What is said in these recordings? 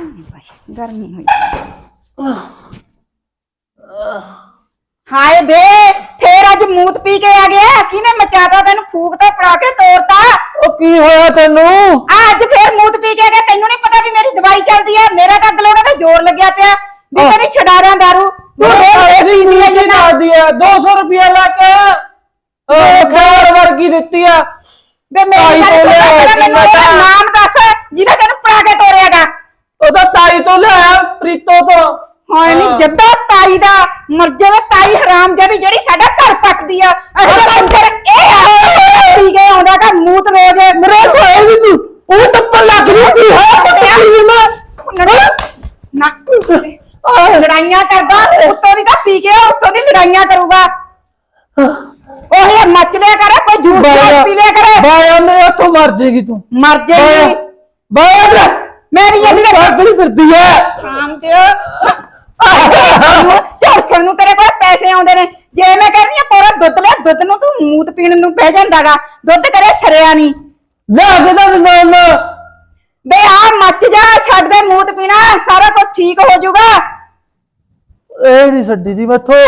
ਭਾਈ ਗਰਮੀ ਹੋਈ ਹਾਏ ਬੇ ਫੇਰ ਅੱਜ ਮੂਤ ਪੀ ਕੇ ਆ ਗਿਆ। ਕਿਨੇ ਮਚਾਤਾ ਤੈਨੂੰ? ਫੂਕ ਤਾਂ ਪੜਾ ਕੇ ਤੋੜਤਾ ਉਹ ਕੀ ਹੋਇਆ ਤੈਨੂੰ? ਆ ਅੱਜ ਫੇਰ ਮੂਤ ਪੀ ਕੇ ਆ ਗਿਆ। ਤੈਨੂੰ ਨਹੀਂ ਪਤਾ ਵੀ ਮੇਰੀ ਦਵਾਈ ਚੱਲਦੀ ਆ। ਮੇਰਾ ਤਾਂ ਗਲੋੜਾ ਤੇ ਜ਼ੋਰ ਲੱਗਿਆ ਪਿਆ। ਵੀ ਆਹ। ਤੇਰੀ ਛਡਾਰਾਂ ਦਾਰੂ। ਤੂੰ ਰੋਜ਼ ਨੀਤੀ ਜਿੰਨਾ ਦੱਸਦੀ ਆ। 200 ਰੁਪਇਆ ਲਾ ਕੇ ਖਾਰ ਵਰਗੀ ਦਿੱਤੀ ਆ। ਬੇ ਮੇਰੀ ਗੱਲ ਸੁਣ ਪਹਿਲਾਂ ਮੈਨੂੰ। ਨਾਮ ਦੱਸ। ਜਿਹਦਾ ਤੈਨੂੰ ਪੜਾ ਕੇ ਤੋੜਿਆਗਾ ਉਹ ਤਾਂ ਤਾਈ ਤੋਂ ਲਿਆਇਆ ਤੋਂ ਹਾਏ ਨਹੀਂ ਹਾਂ। ਜੱਦਾ ਤਾਈ ਦਾ ਮਰ ਜਾਵੇ ਤਾਈ ਹਰਾਮ ਜਿਹੜੀ ਜਿਹੜੀ ਸਾਡਾ ਘਰ ਪੱਟਦੀ ਆ। ਅੰਦਰ ਇਹ ਆ। ਪੀ ਕੇ ਆਉਂਦਾਗਾ ਮੂਤ ਰੋਜ਼। ਮੇਰੇ ਸੋਏ ਵੀ ਤੂੰ। ਉਹ ਟੱਪਲ ਲੱਗ ਰਹੀ ਸੀ। ਹਾਂ ਮੈਂ ਨਾ। ਲੜਾਈਆਂ ਕਰਦਾ ਉੱਤੋਂ ਦੀ ਤਾਂ ਪੀ ਕੇ ਉੱਤੋਂ ਦੀ ਲੜਾਈਆਂ ਕਰੂਗਾ। ਉਹ ਮੱਚ ਲਿਆ ਕਰੇ ਕੋਈ ਜੂਸ ਪੀ ਲਿਆ ਕਰੇ। ਬਾਇਆ ਮੇਰੇ ਹੱਥੋਂ ਮਰ ਜੇਗੀ ਤੂੰ। ਮਰ ਜਾਏਗੀ ਬਾਇਆ। ਮੇਰੀ ਜਿਹੜੀ ਫੜਦੀ ਫਿਰਦੀ ਐ। ਸ਼ਾਮ ਤੇ ਝੜਸਣ ਨੂੰ ਤੇਰੇ ਕੋਲ ਪੈਸੇ ਆਉਂਦੇ ਨੇ। ਜੇ ਮੈਂ ਕਹਿੰਦੀ ਆ ਪੂਰਾ ਦੁੱਧ ਲੈ ਦੁੱਧ ਨੂੰ ਤੂੰ ਮੂਤ ਪੀਣ ਨੂੰ ਬਹਿ ਜਾਂਦਾਗਾ। ਦੁੱਧ ਕਰੇ ਸਰਿਆ ਨਹੀਂ ਲੈ ਕੇ ਤਾਂ ਨਾਮ ਬੇ ਆ ਮੱਚ ਜਾ ਛੱਡ ਦੇ ਮੂਤ ਪੀਣਾ ਸਾਰਾ ਕੁਝ ਠੀਕ ਹੋ ਜਾਊਗਾ। ਇਹ ਨਹੀਂ ਛੱਡੀ ਸੀ ਮੈਥੋਂ।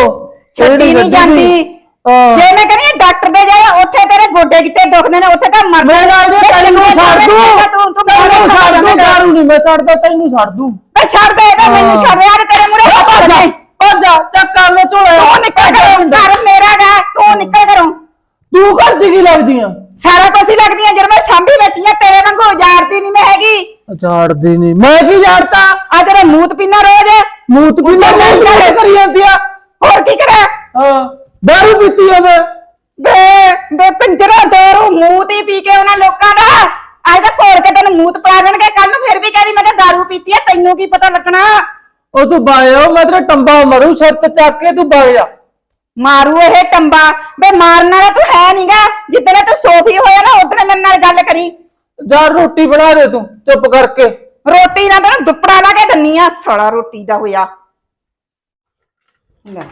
ਛੱਡੀ ਨਹੀਂ ਜਾਂਦੀ। ਜੇ ਮੈਂ ਕਹਿੰਦੀ ਡਾਕਟਰ ਦੇ ਜਾਏ ਉੱਥੇ ਤੇਰੇ ਗੋਡੇ ਗਿੱਟੇ ਦੁਖਦੇ ਨੇ ਉੱਥੇ ਤਾਂ ਮਰ ਮੈਂ ਨਾਲ ਦੇ ਤੈਨੂੰ ਛੱਡ ਦੂੰ। ਤੂੰ ਤੂੰ ਤੈਨੂੰ ਛੱਡ ਦੂੰ ਦਾਰੂ ਨਹੀਂ ਮੈਂ ਛੱਡਦਾ ਤੈਨੂੰ ਛੱਡ ਦੂੰ। ਬੇ ਛੱਡ ਦੇ ਬੇ ਮੈਨੂੰ ਛੱਡ ਯਾਰ ਤੇਰੇ ਮੂਰੇ ਹੱਥ ਭੱਜ ਜਾ ਨਹੀਂ ਭੱਜ ਜਾ ਚੱਕ ਕਰ ਲੈ ਝੋਲੇ। ਤੂੰ ਨਿਕਲ ਕਰੋ ਘਰ ਮੇਰਾ ਗਾ ਤੂੰ ਨਿਕਲ ਕਰੋ। ਤੂੰ ਕਰਦੀ ਕੀ ਲੱਗਦੀ ਆ ਸਾਰਾ ਕੁਝ ਹੀ ਲੱਗਦੀ ਆ ਜਦ ਮੈਂ ਸਾਂਭੀ ਬੈਠੀ ਆ ਤੇਰੇ ਵਾਂਗੂ ਉਜਾੜਦੀ ਨਹੀਂ ਮੈਂ ਹੈਗੀ। ਝਾੜਦੀ ਨਹੀਂ। ਮੈਂ ਕੀ ਝਾੜਤਾ ਆ ਤੇਰੇ ਮੂਤ ਪੀਣਾ ਰੋਜ਼। ਮੂਤ ਪੀ ਲੈ ਉੱਧਰ ਮੈਂ ਨਹੀਂ ਕਰੀ ਜਾਂਦੀ ਆ। ਹੋਰ ਕੀ ਕਰਾਂ ਹਾਂ ਦਾਰੂ ਪੀਤੀ ਆ ਮੈਂ। ਬੇ ਬੇ ਪਿੰਜਰਾ ਦਾਰੂ ਮੂਤ ਹੀ ਪੀ ਕੇ ਉਹਨਾਂ ਲੋਕਾਂ ਦਾ। ਅੱਜ ਤਾਂ ਕੋੜ ਕੇ ਤੈਨੂੰ ਮੂਤ ਪਾ ਦੇਣਗੇ ਕੱਲ ਨੂੰ ਫਿਰ ਵੀ ਕਹਿੰਦੀ ਮੈਂ ਤਾਂ ਦਾਰੂ ਪੀਤੀ ਆ ਤੈਨੂੰ ਕੀ ਪਤਾ ਲੱਗਣਾ? ਉਹ ਤੂੰ ਬਾਇਆ ਮੈਂ ਤੇਰਾ ਟੰਬਾ ਮਰੂ ਸੱਤ ਚੱਕ ਕੇ ਤੂੰ ਬਾਇਆ। ਮਾਰੂ ਇਹ ਟੰਬਾ। ਬੇ ਮਾਰਨ ਵਾਲਾ ਤੂੰ ਹੈ ਨਹੀਂਗਾ ਜਿੱਦਣ ਤੂੰ ਸੋਫੀ ਹੋਇਆ ਨਾ ਉਦੋਂ ਮੇਰੇ ਨਾਲ ਗੱਲ ਕਰੀ। ਜਾ ਰੋਟੀ ਬਣਾ ਦੇ ਤੂੰ ਚੁੱਪ ਕਰਕੇ। ਰੋਟੀ ਨਾਲ ਤੈਨੂੰ ਦੁੱਪੜਾ ਲਾ ਕੇ ਦੰਨੀ ਆ ਸੜਾ ਰੋਟੀ ਦਾ ਹੋਇਆ। ਲੈ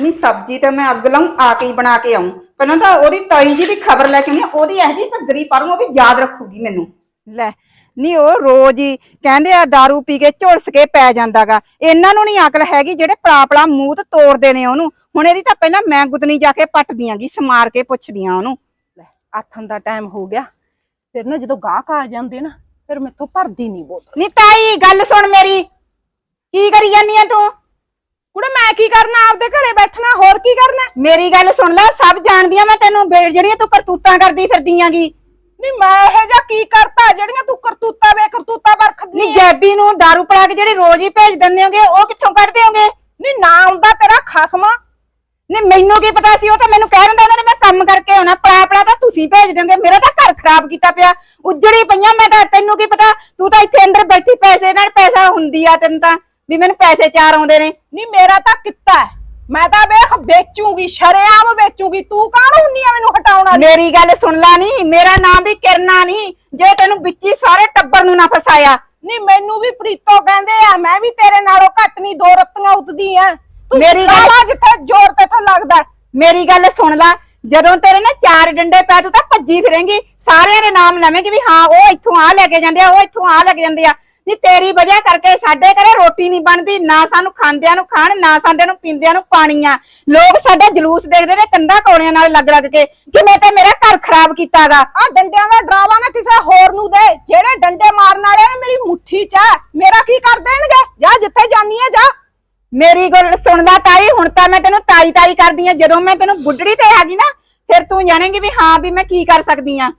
ਨਹੀਂ ਸਬਜ਼ੀ ਤਾਂ ਮੈਂ ਅੱਗ ਲਾਉਂ ਆ ਕੇ ਹੀ ਬਣਾ ਕੇ ਆਉਂ। ਪਹਿਲਾਂ ਤਾਂ ਉਹਦੀ ਤਾਈ ਜੀ ਦੀ ਖਬਰ ਲੈ ਕੇ ਆਉਣੀ ਆ, ਉਹਦੀ ਇਹੋ ਜਿਹੀ ਘੱਗਰੀ ਪੜੂੰ ਉਹ ਵੀ ਯਾਦ ਰੱਖੂਗੀ ਮੈਨੂੰ। ਲੈ ਨਹੀਂ ਉਹ ਰੋਜ਼ ਹੀ ਕਹਿੰਦੇ ਆ दारू ਪੀ ਕੇ ਝੁਲਸ ਕੇ ਪੈ ਜਾਂਦਾਗਾ। ਇਹਨਾਂ ਨੂੰ ਨਹੀਂ ਅਕਲ ਹੈਗੀ ਜਿਹੜੇ ਪਰਾਪਲਾ ਮੂੰਹ ਤੇ ਤੋੜਦੇ ਨੇ ਉਹਨੂੰ। ਹੁਣ ਇਹਦੀ ਤਾਂ ਪਹਿਲਾਂ ਮੈਂ ਗੁੱਤਨੀ ਜਾ ਕੇ ਪੱਟਦੀਆਂਗੀ ਸਮਾਰ ਕੇ ਪੁੱਛਦੀਆਂ ਉਹਨੂੰ। ਲੈ ਆਥਣ ਦਾ ਟਾਈਮ ਹੋ ਗਿਆ। ਫਿਰ ਨਾ ਜਦੋਂ ਗਾਹਕ ਆ ਜਾਂਦੇ ਨਾ ਫਿਰ ਮੈਥੋਂ ਭਰਦੀ ਨਹੀਂ ਬੋਤਲ ਨਹੀਂ ਤਾਈ ਗੱਲ ਸੁਣ ਮੇਰੀ। ਕੀ ਕਰੀ ਜਾਨੀ ਆ ਤੂੰ? ਕੁੜੇ ਮੈਂ ਕੀ ਕਰਨਾ? ਆਪਦੇ ਘਰੇ ਬੈਠਣਾ ਹੋਰ ਕੀ ਕਰਨਾ? ਮੇਰੀ ਗੱਲ ਸੁਣ ਲੈ ਸਭ ਜਾਣਦੀਆਂ ਮੈਂ ਤੈਨੂੰ ਬੇ- ਜਿਹੜੀਆਂ ਤੂੰ ਕਰਤੂਤਾਂ ਕਰਦੀ ਫਿਰਦੀਆਂਗੀ। ਨਹੀਂ ਮੈਂ ਇਹ ਜਾਂ ਕੀ ਕਰਤਾ? ਜਿਹੜੀਆਂ ਤੂੰ ਕਰਤੂਤਾ ਵੇ ਕਰਤੂਤਾ ਵਰਖਦੀ ਨਹੀਂ ਜੈਬੀ ਨੂੰ दारू ਪੜਾ ਕੇ ਜਿਹੜੇ ਰੋਜ਼ ਹੀ ਭੇਜ ਦਿੰਦੇ ਹੋਗੇ ਉਹ ਕਿੱਥੋਂ ਕੱਢਦੇ ਹੋਗੇ ਨਹੀਂ ਨਾ ਆਉਂਦਾ ਤੇਰਾ ਖਸਮ। ਨਹੀਂ ਮੈਨੂੰ ਕੀ ਪਤਾ ਸੀ ਉਹ ਤਾਂ ਮੈਨੂੰ ਕਹਿ ਦਿੰਦਾ ਉਹਨਾਂ ਨੇ ਮੈਂ ਕੰਮ ਕਰਕੇ ਆਉਣਾ ਪੜਾ ਪੜਾ ਤਾਂ ਤੁਸੀਂ ਭੇਜ ਦਿਓਗੇ ਮੇਰਾ ਤਾਂ ਘਰ ਖਰਾਬ ਕੀਤਾ ਪਿਆ ਉੱਜੜੀ ਪਈਆਂ ਮੈਂ ਤਾਂ ਤੈਨੂੰ ਕੀ ਪਤਾ ਤੂੰ ਤਾਂ ਇੱਥੇ ਅੰਦਰ ਬੈਠੀ ਪੈਸੇ ਨਾਲ ਪੈਸਾ ਹੁੰਦੀ ਆ ਤੈਨੂੰ ਤਾਂ। ਵੀ ਮੈਨੂੰ ਪੈਸੇ ਚਾਰ ਆਉਂਦੇ ਨੇ। ਨਹੀਂ ਮੇਰਾ ਤਾਂ ਕਿੱਤਾ ਹੈ। ਮੈਂ ਤਾਂ ਵੇਖ ਵੇਚੂਗੀ ਸ਼ਰੇਆਮ ਵੇਚੂਗੀ। ਤੂੰ ਕਾਹਨੂੰ ਹੁੰਨੀ ਆ ਮੈਨੂੰ ਹਟਾਉਣ ਵਾਲੀ? ਮੇਰੀ ਗੱਲ ਸੁਣ ਲਾ ਨਹੀਂ ਮੇਰਾ ਨਾਮ ਵੀ ਕਿਰਨਾ ਨਹੀਂ ਜੇ ਤੈਨੂੰ ਵਿੱਚੀ ਸਾਰੇ ਟੱਬਰ ਨੂੰ ਨਾ ਫਸਾਇਆ। ਨਹੀਂ ਮੈਨੂੰ ਵੀ ਪ੍ਰੀਤੋ ਕਹਿੰਦੇ ਆ ਮੈਂ ਵੀ ਤੇਰੇ ਨਾਲੋਂ ਘੱਟ ਨਹੀਂ ਦੋ ਰੱਤੀਆਂ ਉੱਤਦੀ ਆ। ਤੂੰ ਮੇਰੀ ਗੱਲ- ਜਿੱਥੇ ਜ਼ੋਰ ਤੇ ਤੋਂ ਲੱਗਦਾ। ਮੇਰੀ ਗੱਲ ਸੁਣ ਲੈ ਜਦੋਂ ਤੇਰੇ ਨਾ ਚਾਰ ਡੰਡੇ ਪੈ ਤੂੰ ਤਾਂ ਭੱਜੀ ਫਿਰੇਂਗੀ। ਸਾਰਿਆਂ ਦੇ ਨਾਮ ਲਵੇਂਗੀ ਵੀ ਹਾਂ ਉਹ ਇੱਥੋਂ ਆ ਲੈ ਕੇ ਜਾਂਦੇ ਆ ਉਹ ਇੱਥੋਂ ਆ ਲੈ ਕੇ ਜਾਂਦੇ ਆ। ਨਹੀਂ ਤੇਰੀ ਵਜ੍ਹਾ ਕਰਕੇ ਸਾਡੇ ਘਰੇ ਰੋਟੀ ਨਹੀਂ ਬਣਦੀ ਨਾ ਸਾਨੂੰ ਖਾਂਦਿਆਂ ਨੂੰ ਖਾਣ ਨਾ ਸਾਂਦਿਆਂ ਨੂੰ ਪੀਂਦਿਆਂ ਨੂੰ ਪਾਣੀ ਆ ਲੋਕ ਸਾਡਾ ਜਲੂਸ ਦੇਖਦੇ ਨੇ ਕੰਧਾਂ ਕੋੜਿਆਂ ਨਾਲ ਲੱਗ ਲੱਗ ਕੇ ਕਿ ਮੈਂ ਤੇ ਮੇਰਾ ਘਰ ਖਰਾਬ ਕੀਤਾਗਾ। ਆ ਡੰਡਿਆਂ ਦਾ ਡਰਾਵਾ ਨਾ ਕਿਸੇ ਹੋਰ ਨੂੰ ਦੇ ਜਿਹੜੇ ਡੰਡੇ ਮਾਰਨ ਵਾਲੇ ਨੇ ਮੇਰੀ ਮੁੱਠੀ 'ਚ ਆ। ਮੇਰਾ ਕੀ ਕਰ ਦੇਣਗੇ? ਜਾ ਜਿੱਥੇ ਜਾਨੀ ਆ ਜਾ। ਮੇਰੀ ਗੱਲ ਸੁਣਦਾ ਤਾਈ ਹੁਣ ਤਾਂ ਮੈਂ ਤੈਨੂੰ ਤਾਈ ਤਾਈ ਕਰਦੀ ਆ। ਜਦੋਂ ਮੈਂ ਤੈਨੂੰ ਬੁੱਢੜੀ ਤੇ ਆ ਗਈ ਨਾ ਫਿਰ ਤੂੰ ਜਾਣੇਂਗੀ ਵੀ ਹਾਂ ਵੀ ਮੈਂ ਕੀ ਕਰ ਸਕਦੀ ਆ।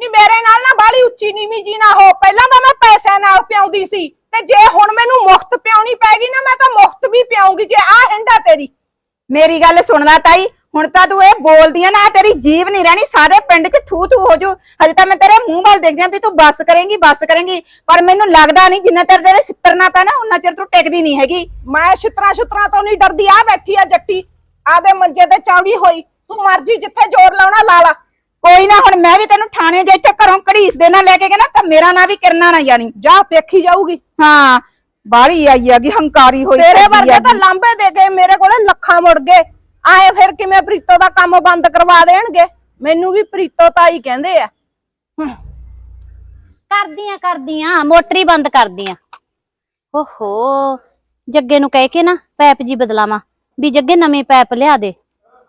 ਨੀ ਮੇਰੇ ਨਾਲ ਨਾ ਬਾਲੀ ਉੱਚੀ ਨੀਵੀਂ ਜੀ ਨਾ ਹੋ। ਪਹਿਲਾਂ ਤਾਂ ਮੈਂ ਪੈਸਿਆਂ ਨਾਲ ਪਿਆਉਂਦੀ ਸੀ। ਤੇ ਜੇ ਹੁਣ ਮੈਨੂੰ ਮੁਫਤ ਪਿਆਉਣੀ ਪੈ ਗਈ ਨਾ ਮੈਂ ਤਾਂ ਮੁਫਤ ਵੀ ਪਿਆਉਂਗੀ ਜੇ ਆ ਹਿੰਡਾ ਤੇਰੀ। ਮੇਰੀ ਗੱਲ ਸੁਣਦਾ ਤਾਈ ਹੁਣ ਤਾਂ ਤੂੰ ਇਹ ਬੋਲਦੀ ਆ ਨਾ ਤੇਰੀ ਜੀਵ ਨਹੀਂ ਰਹਿਣੀ ਸਾਰੇ ਪਿੰਡ 'ਚ ਥੂ ਥੂ ਹੋ ਜੂ। ਹਜੇ ਤਾਂ ਮੈਂ ਤੇਰੇ ਮੂੰਹ ਵੱਲ ਦੇਖਦੀ ਆ ਵੀ ਤੂੰ ਬੱਸ ਕਰੇਂਗੀ ਬੱਸ ਕਰੇਂਗੀ ਪਰ ਮੈਨੂੰ ਲੱਗਦਾ ਨਹੀਂ ਜਿੰਨਾ ਚਿਰ ਤੇਰੇ ਸਿੱਤਰ ਨਾ ਪੈ ਨਾ ਉਹਨਾਂ ਚਿਰ ਤੂੰ ਟਿਕਦੀ ਨਹੀਂ ਹੈਗੀ। ਮੈਂ ਛਿਤਰਾ ਛੁਤਰਾ ਤੋਂ ਨਹੀਂ ਡਰਦੀ ਆ ਬੈਠੀ ਆ ਜੱਟੀ ਆਦੇ ਮੰਜੇ ਤੇ ਚੌੜੀ ਹੋਈ। ਤੂੰ ਮਰਜ਼ੀ ਜਿੱਥੇ ਜ਼ੋਰ ਲਾਉਣਾ ਲਾ ਲਾ। ਕੋਈ ਨਾ ਹੁਣ ਮੈਂ ਵੀ ਤੈਨੂੰ ਥਾਣੇ ਜੇ ਇੱਥੇ ਘਰੋਂ ਘੜੀਸ ਦੇ ਨਾਲ ਲੈ ਕੇ ਗਏ ਨਾ ਤਾਂ ਮੇਰਾ ਨਾਂ ਵੀ ਕਿਰਨਾ ਨਾ ਜਾਣੀ। ਜਾ ਵੇਖੀ ਜਾਊਗੀ। ਹਾਂ ਬਾਹਲੀ ਆਈ ਹੈਗੀ ਹੰਕਾਰੀ ਹੋਈ ਤੇਰੇ ਫਿਰਦੀ ਵਰਗੇ ਤਾਂ ਹੈਗੀ। ਲਾਂਬੇ ਦੇ ਗਏ ਮੇਰੇ ਕੋਲੇ ਲੱਖਾਂ ਮੁੜ ਗਏ। ਆਏ ਫਿਰ ਕਿਵੇਂ ਪ੍ਰੀਤੋ ਦਾ ਕੰਮ ਬੰਦ ਕਰਵਾ ਦੇਣਗੇ? ਮੈਨੂੰ ਵੀ ਪ੍ਰੀਤੋ ਤਾਈ ਕਹਿੰਦੇ ਆ। ਕਰਦੀਆਂ ਕਰਦੀਆਂ ਮੋਟਰ ਬੰਦ ਕਰਦੀਆਂ। ਓਹੋ ਜੱਗੇ ਨੂੰ ਕਹਿ ਕੇ ਨਾ ਪੈਪ ਜੀ ਬਦਲਾਵਾਂ ਵੀ ਜੱਗੇ ਨਵੀਂ ਪੈਪ ਲਿਆ ਦੇ।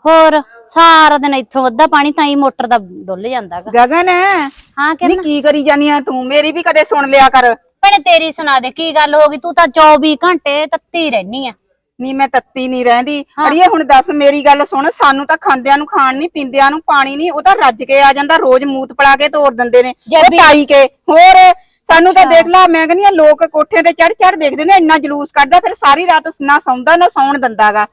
ਹੋਰ? ਸਾਰਾ ਦਿਨ ਇੱਥੋਂ ਅੱਧਾ ਪਾਣੀ ਤਾਂ ਹੀ ਮੋਟਰ ਦਾ ਡੁੱਲ ਜਾਂਦਾਗਾ। ਗਗਨ ਹਾਂ ਨੀ ਕਿ ਕੀ ਕਰੀ ਜਾਨੀ ਆ ਤੂੰ? ਮੇਰੀ ਵੀ ਕਦੇ ਸੁਣ ਲਿਆ ਕਰ। ਭੈਣੇ ਤੇਰੀ ਸੁਣਾ ਦੇ ਕੀ ਗੱਲ ਹੋ ਗਈ? ਤੂੰ ਤਾਂ 24 ਘੰਟੇ ਤੱਤੀ ਰਹਿਨੀ ਆ। ਨੀ ਮੈਂ ਤੱਤੀ ਨਹੀਂ ਰਹਿੰਦੀ। ਅੜੀਏ ਹੁਣ ਦੱਸ ਮੇਰੀ ਗੱਲ ਸੁਣ। ਸਾਨੂੰ ਤਾਂ ਖਾਂਦਿਆਂ ਨੂੰ ਖਾਣ ਨਹੀਂ ਪੀਂਦਿਆਂ ਨੂੰ ਪਾਣੀ ਨਹੀਂ ਉਹ ਤਾਂ ਰੱਜ ਕੇ ਆ ਜਾਂਦਾ ਰੋਜ਼ ਮੂਤ ਪੜਾ ਕੇ ਤੋਰ ਦਿੰਦੇ ਨੇ। ਉਹ ਵੀ- ਤਾਈ ਕੇ ਹੋਰ ਸਾਨੂੰ ਤਾਂ ਦੇਖ ਲਾ ਮੈਂ ਕਹਿੰਦੀ ਆ ਲੋਕ ਕੋਠੇ ਤੇ ਚੜ ਚੜ ਦੇਖਦੇ ਨੇ ਇੰਨਾ ਜਲੂਸ ਕੱਢਦਾ ਫਿਰ ਸਾਰੀ ਰਾਤ ਨਾ ਸੌਂਦਾ ਨਾ ਸੌਣ ਦਿੰਦਾਗਾ।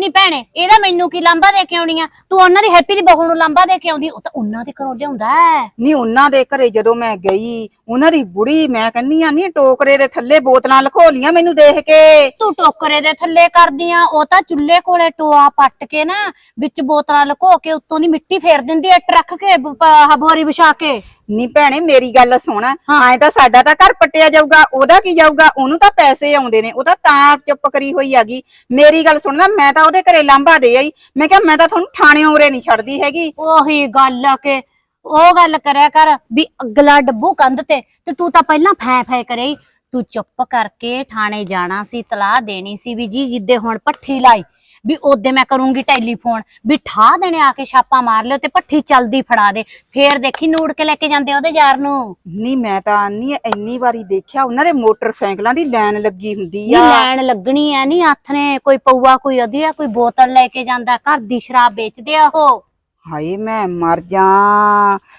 ਨਹੀਂ ਭੈਣੇ ਇਹਦਾ ਮੈਨੂੰ ਕੀ ਲਾਂਬਾ ਦੇ ਕੇ ਆਉਣੀ ਆ? ਤੂੰ ਉਹਨਾਂ ਦੀ ਹੈਪੀ ਦੀ ਬਹੂ ਨੂੰ ਲਾਂਬਾ ਦੇ ਕੇ ਆਉਂਦੀ ਉਹ ਤਾਂ ਉਹਨਾਂ ਦੇ ਘਰੋਂ ਲਿਆਉਂਦਾ ਹੈ। ਨਹੀਂ ਉਹਨਾਂ ਦੇ ਘਰੇ ਜਦੋਂ ਮੈਂ ਗਈ ਉਹਨਾਂ ਦੀ ਬੁੜੀ ਮੈਂ ਕਹਿੰਨੀ ਆ ਨਹੀਂ ਟੋਕਰੇ ਦੇ ਥੱਲੇ ਬੋਤਲਾਂ ਲਖੋ ਲੀਆਂ ਮੈਨੂੰ ਦੇਖ ਕੇ। ਤੂੰ ਟੋਕਰੇ ਦੇ ਥੱਲੇ ਕਰਦੀ ਆ ਉਹ ਤਾਂ ਚੁੱਲ੍ਹੇ ਕੋਲੇ ਟੋਆ ਪੱਟ ਕੇ ਨਾ ਵਿੱਚ ਬੋਤਲਾਂ ਲੁਕੋ ਕੇ ਉੱਤੋਂ ਦੀ ਮਿੱਟੀ ਫੇਰ ਦਿੰਦੀ ਐ ਟਰੱਕ ਕੇ ਬ- ਪ- ਆਹ ਬੋਰੀ ਵਿਛਾ ਕੇ। ਨੀ ਭੈਣੇ ਮੇਰੀ ਗੱਲ ਸੁਣ ਐ ਤਾਂ ਸਾਡਾ ਤਾਂ ਘਰ ਪੱਟਿਆ ਜਾਊਗਾ ਉਹਦਾ ਕੀ ਜਾਊਗਾ ਉਹਨੂੰ ਤਾਂ ਪੈਸੇ ਆਉਂਦੇ ਨੇ ਉਹ ਤਾਂ ਤਾਂ ਚੁੱਪ ਕਰੀ ਹੋਈ ਹੈਗੀ। ਮੇਰੀ ਗੱਲ ਸੁਣਨਾ ਮੈਂ ਤਾਂ ਉਹਦੇ ਘਰੇ ਲਾਂਭਾ ਦੇ ਆਈ। ਮੈਂ ਕਿਹਾ, ਮੈਂ ਤਾਂ ਤੁਹਾਨੂੰ ਥਾਣੇ ਉਰੇ ਨਹੀਂ ਛੱਡਦੀ ਹੈਗੀ। ਉਹੀ ਗੱਲ ਆ ਕਿ ਉਹ ਗੱਲ ਕਰਿਆ ਕਰ ਵੀ ਅਗਲਾ ਡੱਬੂ ਕੰਧ ਤੇ ਤੇ ਤੂੰ ਤਾਂ ਪਹਿਲਾਂ ਫੈ ਫੈ ਕਰੇ ਤੂੰ ਚੁੱਪ ਕਰਕੇ ਥਾਣੇ ਜਾਣਾ ਸੀ, ਤਲਾਹ ਦੇਣੀ ਸੀ ਵੀ ਜੀ ਜਿੱਦੇ ਹੁਣ ਪੱਠੀ ਲਾਈ। ਵੀ ਉਹਦੇ ਮੈਂ ਕਰੂੰਗੀ ਟੈਲੀਫੋਨ ਵੀ ਠਾ ਦੇਣੇ ਆ ਕੇ ਛਾਪਾ ਮਾਰ ਲਿਓ ਤੇ ਪੱਠੀ ਚਲਦੀ ਫੜਾ ਦੇ ਫੇਰ ਦੇਖੀ ਨੂੜ ਕੇ ਲੈ ਕੇ ਜਾਂਦੇ ਉਹਦੇ ਯਾਰ ਨੂੰ। ਨਹੀਂ ਮੈਂ ਤਾਂ ਨਹੀਂ ਇੰਨੀ ਵਾਰੀ ਦੇਖਿਆ ਉਹਨਾਂ ਦੇ ਮੋਟਰਸਾਈਕਲਾਂ ਦੀ ਲਾਈਨ ਲੱਗੀ ਹੁੰਦੀ ਆ। ਲੈਣ ਲੱਗਣੀ ਐ ਨੀ ਹੱਥ ਨੇ ਕੋਈ ਪਊਆ ਕੋਈ ਉਹਦੀ ਆ ਕੋਈ ਬੋਤਲ ਲੈ ਕੇ ਜਾਂਦਾ ਘਰ ਦੀ ਸ਼ਰਾਬ ਵੇਚਦੇ ਆ ਉਹ। ਹਾਏ ਮੈਂ ਮਰ ਜਾ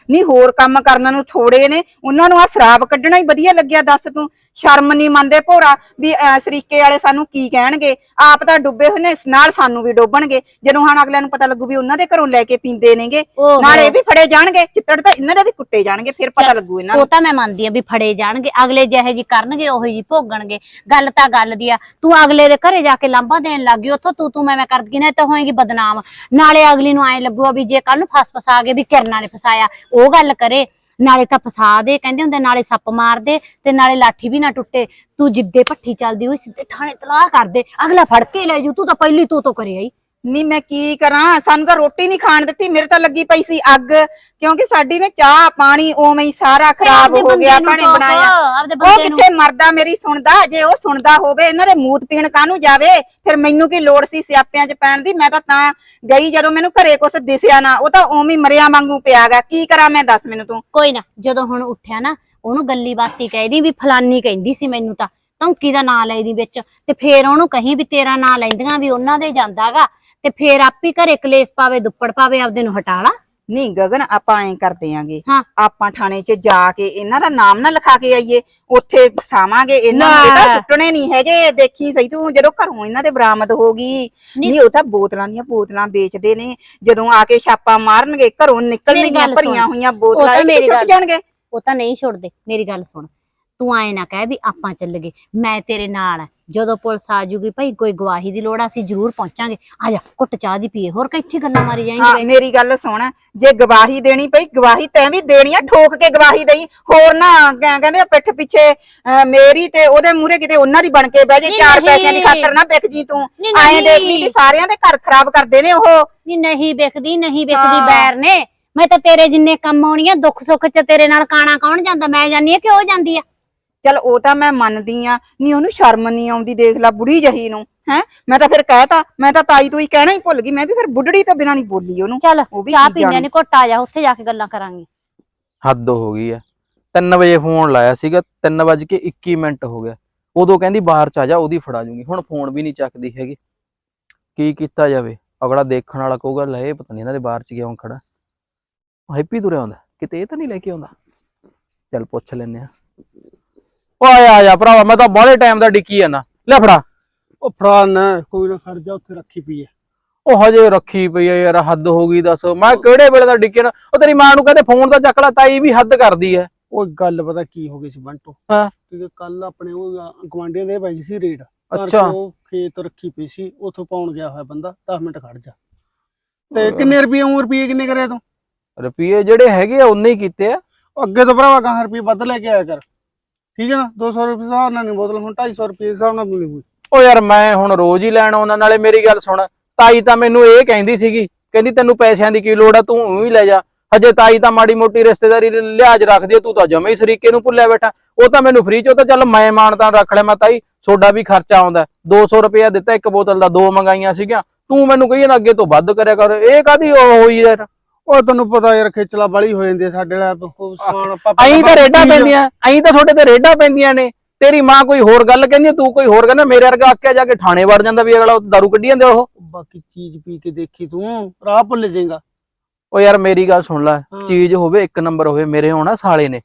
ਨਹੀਂ ਹੋਰ ਕੰਮ ਕਰਨ ਨੂੰ ਥੋੜੇ ਨੇ। ਉਹਨਾਂ ਨੂੰ ਆ ਸ਼ਰਾਬ ਕੱਢਣਾ ਹੀ ਵਧੀਆ ਲੱਗਿਆ ਦੱਸ ਤੂੰ। ਸ਼ਰਮ ਨਹੀਂ ਮੰਨਦੇ ਭੋਰਾ ਵੀ ਅਹ, ਸਰੀਕੇ ਵਾਲੇ ਸਾਨੂੰ ਕੀ ਕਹਿਣਗੇ? ਆਪ ਤਾਂ ਡੁੱਬੇ ਹੋਏ ਨੇ ਇਸ ਨਾਲ ਸਾਨੂੰ ਵੀ ਡੋਬਣਗੇ। ਜਦੋਂ ਹੁਣ ਅਗਲਿਆਂ ਨੂੰ ਪਤਾ ਲੱਗੂ ਵੀ ਉਹਨਾਂ ਦੇ ਘਰੋਂ ਲੈ ਕੇ ਪੀਂਦੇ ਨੇਗੇ ਓਹੋ। ਨਾਲੇ ਇਹ ਵੀ ਫੜੇ ਜਾਣਗੇ। ਚਿੱਤੜ ਤਾਂ ਇਹਨਾਂ ਦੇ ਵੀ ਕੁੱਟੇ ਜਾਣਗੇ ਫਿਰ ਪਤਾ ਲੱਗੂ ਇਹਨਾਂ ਉਹ ਨੂੰ ਤਾਂ ਮੈਂ ਮੰਨਦੀ ਆ ਵੀ ਫੜੇ ਜਾਣਗੇ। ਅਗਲੇ ਜਿਹੇ ਜੀ ਕਰਨਗੇ ਉਹੀ ਜੀ ਭੋਗਣਗੇ। ਗੱਲ ਤਾਂ ਗੱਲ ਦੀ ਆ। ਤੂੰ ਅਗਲੇ ਦੇ ਘਰੇ ਜਾ ਕੇ ਲਾਂਭਾ ਦੇਣ ਲੱਗ ਗਈ। ਉੱਥੋਂ ਤੂੰ ਤੂੰ ਮੈਂ ਮੈਂ ਕਰਦੀ ਨਾ ਤਾਂ ਹੋਏਗੀ ਬਦਨਾਮ। ਨਾਲੇ ਅਗਲੀ ਨੂੰ ਐ ਲੱਗੂਗਾ ਵੀ ਜੇ ਕੱਲ ਨੂੰ ਫਸ ਫਸਾ ਕੇ ਵੀ ਕਿਰਨਾਂ ਨੇ ਫਸਾਇਆ, ਉਹ ਗੱਲ ਕਰੇ। ਨਾਲੇ ਤਾਂ ਫਸਾ ਦੇ, ਕਹਿੰਦੇ ਹੁੰਦੇ ਨਾਲੇ ਸੱਪ ਮਾਰ ਦੇ ਤੇ ਨਾਲੇ ਲਾਠੀ ਵੀ ਨਾ ਟੁੱਟੇ। ਤੂੰ ਜਿੱਦੇ ਭੱਠੀ ਚੱਲਦੀ ਹੋਈ ਸਿੱਧੇ ਥਾਣੇ ਤਲਾਹ ਕਰ ਦੇ। ਅਗਲਾ ਫੜ ਕੇ ਲੈ ਜੂ, ਤੂੰ ਤਾਂ ਪਹਿਲੀ ਤੂੰ ਤੋਂ ਕਰੇ ਆਈ ਨਹੀਂ ਮੈਂ ਕੀ ਕਰਾਂ? ਸਾਨੂੰ ਤਾਂ ਰੋਟੀ ਨਹੀਂ ਖਾਣ ਦਿੱਤੀ ਮੇਰੇ ਤਾਂ ਲੱਗੀ ਪਈ ਸੀ ਅੱਗ। ਕਿਉਂਕਿ ਸਾਡੀ ਨੇ ਚਾਹ ਪਾਣੀ ਉਵੇਂ ਹੀ ਸਾਰਾ ਖਰਾਬ ਹੋ ਗਿਆ ਨੂੰ ਪਾਣੀ ਬਣਾਇਆ। ਉਹ ਨੂੰ। ਕਿੱਥੇ ਮਰਦਾ ਮੇਰੀ ਸੁਣਦਾ? ਜੇ ਉਹ ਸੁਣਦਾ ਹੋਵੇ ਇਹਨਾਂ ਦੇ ਮੂਤ ਪੀਣ ਕਾਹਨੂੰ ਜਾਵੇ? ਫਿਰ ਮੈਨੂੰ ਕੀ ਲੋੜ ਸੀ ਸਿਆਪਿਆਂ 'ਚ ਪੈਣ ਦੀ? ਮੈਂ ਤਾਂ ਤਾਂ ਗਈ ਜਦੋਂ ਮੈਨੂੰ ਘਰੇ ਕੁਛ ਦਿਸਿਆ ਨਾ ਉਹ ਤਾਂ ਉਵੇਂ ਹੀ ਮਰਿਆ ਵਾਂਗੂ ਪਿਆਗਾ। ਕੀ ਕਰਾਂ ਮੈਂ ਦੱਸ ਮੈਨੂੰ ਤੂੰ? ਕੋਈ ਨਾ ਜਦੋਂ ਹੁਣ ਉੱਠਿਆ ਨਾ ਉਹਨੂੰ ਗੱਲੀ ਬਾਤੀ ਕਹਿਦੀ ਵੀ ਫਲਾਨੀ ਕਹਿੰਦੀ ਸੀ ਮੈਨੂੰ ਤਾਂ। ਧੌਂਕੀ ਦਾ ਨਾਂ ਲੈਦੀ ਵਿੱਚ ਤੇ ਫੇਰ ਉਹਨੂੰ ਕਹੀਂ ਵੀ ਤੇਰਾ ਨਾਂ ਲੈਂਦੀਆਂ ਵੀ ਉਹਨਾਂ ਦੇ ਜਾਂਦਾਗਾ ਤੇ ਫੇਰ ਆਪੀ ਘਰੇ ਕਲੇਸ਼ ਪਾਵੇ ਦੁੱਪੜ ਪਾਵੇ ਆਪਦੇ ਨੂੰ ਹਟਾ ਲਾ। ਨਹੀਂ ਗਗਨ ਆਪਾਂ ਐਂ ਕਰਦੇ ਆਂਗੇ। ਹਾਂ। ਆਪਾਂ ਥਾਣੇ 'ਚ ਜਾ ਕੇ ਇਹਨਾਂ ਦਾ ਨਾਮ ਨਾ ਲਿਖਾ ਕੇ ਆਈਏ। ਉੱਥੇ ਫਸਾਵਾਂਗੇ। ਇਹਨਾਂ ਨੂੰ ਇਹ ਤਾਂ ਲੈ। ਸੁੱਟਣੇ ਨਹੀਂ ਹੈਗੇ। ਦੇਖੀ ਸਹੀ ਤੂੰ ਜਦੋਂ ਘਰੋਂ ਇਹਨਾਂ ਦੇ ਬਰਾਮਦ ਹੋ ਗਈ ਨਹੀਂ। ਉਹ ਤਾਂ ਬੋਤਲਾਂ ਦੀਆਂ ਬੋਤਲਾਂ ਵੇਚਦੇ ਨੇ। ਜਦੋਂ ਆ ਕੇ ਛਾਪਾ ਮਾਰਨਗੇ ਘਰੋਂ ਨਿਕਲਣਗੀਆਂ ਗੱਲ ਸੁਣ। ਭਰੀਆਂ ਹੋਈਆਂ ਉਹ ਬੋਤਲਾਂ ਤਾਂ ਇਹ ਮੇਰੀ ਛੁੱਟ ਗੱਲ- ਜਾਣਗੇ। ਉਹ ਤਾਂ ਨਹੀਂ ਛੁੱਟਦੇ। ਮੇਰੀ ਗੱਲ ਸੁਣ। ਤੂੰ ਆਏ ਨਾ ਕਹਿ ਵੀ ਆਪਾਂ ਚੱਲ ਗਏ ਮੈਂ ਤੇਰੇ ਨਾਲ ਜਦੋਂ ਪੁਲਿਸ ਆ ਜੂਗੀ ਭਾਈ ਕੋਈ ਗਵਾਹੀ ਦੀ ਲੋੜ ਆ ਅਸੀਂ ਜ਼ਰੂਰ ਪਹੁੰਚਾਂਗੇ। ਆ ਜਾ ਘੁੱਟ ਚਾਹ ਦੀ ਪੀਏ ਹੋਰ ਕਿੱਥੇ ਗੱਲਾਂ ਮਾਰੀ ਹਾਂ ਜਾਏਂਗੇ ਮੇਰੀ ਗੱਲ ਸੁਣ ਜੇ ਗਵਾਹੀ ਦੇਣੀ ਪਈ ਗਵਾਹੀ ਤੈਂ ਵੀ ਦੇਣੀ ਆ ਠੋਕ ਕੇ ਗਵਾਹੀ ਦੇਈ। ਹੋਰ ਨਾ ਕਹਿ- ਕਹਿੰਦੇ ਪਿੱਠ ਪਿੱਛੇ ਮੇਰੀ ਤੇ ਉਹਦੇ ਮੂਹਰੇ ਕਿਤੇ ਉਹਨਾਂ ਦੀ ਬਣ ਕੇ ਬਹਿ ਜੇ ਚਾਰ। ਪੈਸਿਆਂ ਦੀ ਖਾਤਰ ਨਾ ਵਿਕ ਜੀ ਤੂੰ। ਐਂ। ਦੇਖ ਲਈ ਵੀ ਸਾਰਿਆਂ ਦੇ ਘਰ ਖਰਾਬ ਕਰਦੇ ਨੇ ਉਹ। ਨਹੀਂ ਨਹੀਂ ਵਿਕਦੀ ਨਹੀਂ ਵਿਕਦੀ। ਬੈਰ ਨੇ। ਮੈਂ ਤਾਂ ਤੇਰੇ ਜਿੰਨੇ ਕੰਮ ਆਉਣੀ ਆ ਦੁੱਖ ਸੁੱਖ ਚ ਤੇਰੇ ਨਾਲ ਕਾਣਾ ਕੌਣ ਜਾਂਦਾ? ਮੈਂ ਜਾਨੀ ਆ ਕਿ ਉਹ ਜਾਂਦੀ ਆ? ਚਲ ਉਹ ਤਾਂ ਮੈਂ ਮੰਨਦੀ ਆ ਨਹੀਂ ਉਹਨੂੰ ਸ਼ਰਮ ਨਹੀਂ ਆਉਂਦੀ ਦੇਖ ਲੈ ਬੁੜੀ ਜਹੀ ਨੂੰ ਹੈ? ਮੈਂ ਤਾਂ ਫਿਰ ਕਹਿਤਾ ਮੈਂ ਤਾਂ ਤਾਈ ਤੋਂ ਹੀ ਕਹਿਣਾ ਹੀ ਭੁੱਲ ਗਈ ਮੈਂ ਵੀ ਫਿਰ ਬੁੱਢੜੀ ਤੋਂ ਬਿਨਾਂ ਨਹੀਂ ਬੋਲੀ ਉਹਨੂੰ ਚੱਲ ਉਹ ਵੀ ਚਾਹ ਕੀ ਪੀਂਦੇ ਜਾਣੇ। ਨੇ ਘੁੱਟ ਆ ਜਾ ਉੱਥੇ ਜਾ ਕੇ ਗੱਲਾਂ ਕਰਾਂਗੇ। ਹੱਦ ਹੋ ਗਈ ਐ 3 ਵਜੇ ਫੋਨ ਲਾਇਆ ਸੀਗਾ 3 ਵਜੇ ਕੇ 21 ਮਿੰਟ ਹੋ ਗਿਆ। ਉਦੋਂ ਕਹਿੰਦੀ ਬਾਹਰ ਚ ਆ ਜਾ ਉਹਦੀ ਫੜਾ ਜੂਗੀ। ਹੁਣ ਫੋਨ ਵੀ ਨਹੀਂ ਚੱਕਦੀ ਹੈਗੀ। ਕੀ ਕੀਤਾ ਜਾਵੇ? ਅਗਲਾ ਦੇਖਣ ਵਾਲਾ ਕਹੂਗਾ ਲੈ ਇਹ ਪਤਾ ਨਹੀਂ ਇਹਨਾਂ ਦੇ ਬਾਹਰ ਚ ਕਿਉਂ ਖੜਾ। ਹੈਪੀ ਤੁਰਿਆ ਆਉਂਦਾ। ਕਿਤੇ ਇਹ ਤਾਂ ਨਹੀਂ ਲੈ ਕੇ ਆਉਂਦਾ? ਚੱਲ ਪੁੱਛ ਲੈਨੇ ਆ। ਓ ਆ ਆ ਭਰਾਵਾ ਮੈਂ ਤਾਂ ਬਾਹਲੇ ਟਾਈਮ ਦਾ ਡਿੱਕੀ ਜਾਂਦਾ। ਲੈ ਫੜਾ। ਉਹ ਫੜਾ ਨਾ ਕੋਈ ਨਾ ਖੜ ਜਾ ਉੱਥੇ ਰੱਖੀ ਪਈ ਐ ਉਹ ਹਜੇ ਰੱਖੀ ਪਈ ਆ ਯਾਰ ਹੱਦ ਹੋ ਗਈ ਦੱਸ। ਮੈਂ ਕਿਹੜੇ ਵੇਲੇ ਦਾ ਡਿੱਕੇ ਨਾ ਉਹ ਤੇਰੀ ਮਾਂ ਨੂੰ ਕਹਿੰਦੇ ਫੋਨ ਤਾਂ ਚੱਕ ਲੈ ਤਾਈ ਵੀ ਹੱਦ ਕਰਦੀ ਐ ਉਹ ਗੱਲ ਪਤਾ ਕੀ ਹੋ ਗਈ ਸੀ ਬੰਟੋ। ਹਾਂ। ਕਿਉਂਕਿ ਕੱਲ ਆਪਣੇ ਉਹ ਗਵਾਂਡੀਆਂ ਦੇ ਪਈ ਸੀ ਰੇਡ। ਅੱਛਾ। ਉਹ ਖੇਤ ਰੱਖੀ ਪਈ ਸੀ ਉੱਥੋਂ ਪਾਉਣ ਗਿਆ ਹੋਇਆ ਬੰਦਾ 10 ਮਿੰਟ ਖੜ ਜਾ। ਤੇ ਕਿੰਨੇ ਰੁਪਏ ਉਹ ਰੁਪਏ ਕਿੰਨੇ ਕਰਿਆ ਤੂੰ? ਰੁਪਏ ਜਿਹੜੇ ਹੈਗੇ ਆ ਉਨੇ ਹੀ ਕੀਤੇ ਆ। ਅੱਗੇ ਤੋਂ ਭਰਾਵਾ ਕਹਾਂ ਰੁਪਏ ਵੱਧ ਲੈ ਕੇ ਆਇਆ ਕਰ। ਠੀਕ ਹੈ ਨਾ? 200 ਰੁਪਏ ਹਿਸਾਬ ਨਾਲ ਨਹੀਂ, ਬੋਤਲ ਹੁਣ 250 ਰੁਪਏ ਹਿਸਾਬ ਨਾਲ ਮਿਲੂਗੀ। ਉਹ ਯਾਰ ਮੈਂ ਹੁਣ ਰੋਜ਼ ਹੀ ਲੈਣ ਆਉਂਦਾ, ਨਾਲੇ ਮੇਰੀ ਗੱਲ ਸੁਣ, ਤਾਈ ਤਾਂ ਮੈਨੂੰ ਇਹ ਕਹਿੰਦੀ ਸੀਗੀ, ਕਹਿੰਦੀ ਤੈਨੂੰ ਪੈਸਿਆਂ ਦੀ ਕੀ ਲੋੜ ਆ, ਤੂੰ ਊਂ ਲੈ ਜਾ। ਹਜੇ ਤਾਈ ਤਾਂ ਮਾੜੀ ਮੋਟੀ ਰਿਸ਼ਤੇਦਾਰੀ ਲਿਹਾਜ਼ ਰੱਖਦੀ ਤੂੰ ਤਾਂ ਜਮੇ ਹੀ ਸਰੀਕੇ ਨੂੰ ਭੁੱਲਿਆ ਬੈਠਾ। ਉਹ ਤਾਂ ਮੈਨੂੰ ਫ੍ਰੀ ਚੋਂ ਤਾਂ ਚੱਲ ਮੈਂ ਮਾਨਤਾ ਰੱਖ ਲਿਆ, ਮੈਂ ਤਾਈ, ਤੁਹਾਡਾ ਵੀ ਖਰਚਾ ਆਉਂਦਾ। 200 ਰੁਪਇਆ ਦਿੱਤਾ ਇੱਕ ਬੋਤਲ ਦਾ, ਦੋ ਮੰਗਾਈਆਂ ਸੀਗੀਆਂ। ਤੂੰ ਮੈਨੂੰ ਕਹੀਏ ਨਾ ਅੱਗੇ ਤੋਂ ਵੱਧ ਕਰਿਆ ਕਰ, ਇਹ ਕਾਦੀ ਉਹ ਹੋਈ ਯਾਰ? ਉਹ ਤੈਨੂੰ ਪਤਾ ਯਾਰ ਖੇਚਲਾ ਬਾਲੀ ਹੋ ਜਾਂਦੀ ਆ ਸਾਡੇ ਨਾਲ ਉਹ ਸਮਾਨ ਆਪਾਂ ਐਂ ਤਾਂ ਰੇਡਾਂ ਪੈਂਦੀਆਂ ਐਂ ਤਾਂ ਤੁਹਾਡੇ ਤੇ ਰੇਡਾਂ ਪੈਂਦੀਆਂ ਨੇ। ਤੇਰੀ ਮਾਂ ਕੋਈ ਹੋਰ ਗੱਲ ਕਹਿੰਦੀ ਆ, ਤੂੰ ਕੋਈ ਹੋਰ ਕਹਿੰਦਾ ਮੇਰੇ ਵਰਗਾ ਆਕਿਆ ਜਾ ਕੇ ਥਾਣੇ ਵੜ ਜਾਂਦਾ ਵੀ ਅਗਲਾ ਦਾਰੂ ਕੱਢੀ ਜਾਂਦੇ ਉਹ। ਬਾਕੀ ਚੀਜ਼ ਪੀ ਕੇ ਦੇਖੀ ਤੂੰ ਰਾਹ ਭੁੱਲ ਜਾਏਗਾ। ਉਹ ਯਾਰ ਮੇਰੀ ਗੱਲ ਸੁਣ ਲੈ ਹਾਂ। ਚੀਜ਼ ਹੋਵੇ ਇੱਕ ਨੰਬਰ ਹੋਵੇ ਮੇਰੇ ਹੋਣਾ ਸਾਲੇ ਨੇ।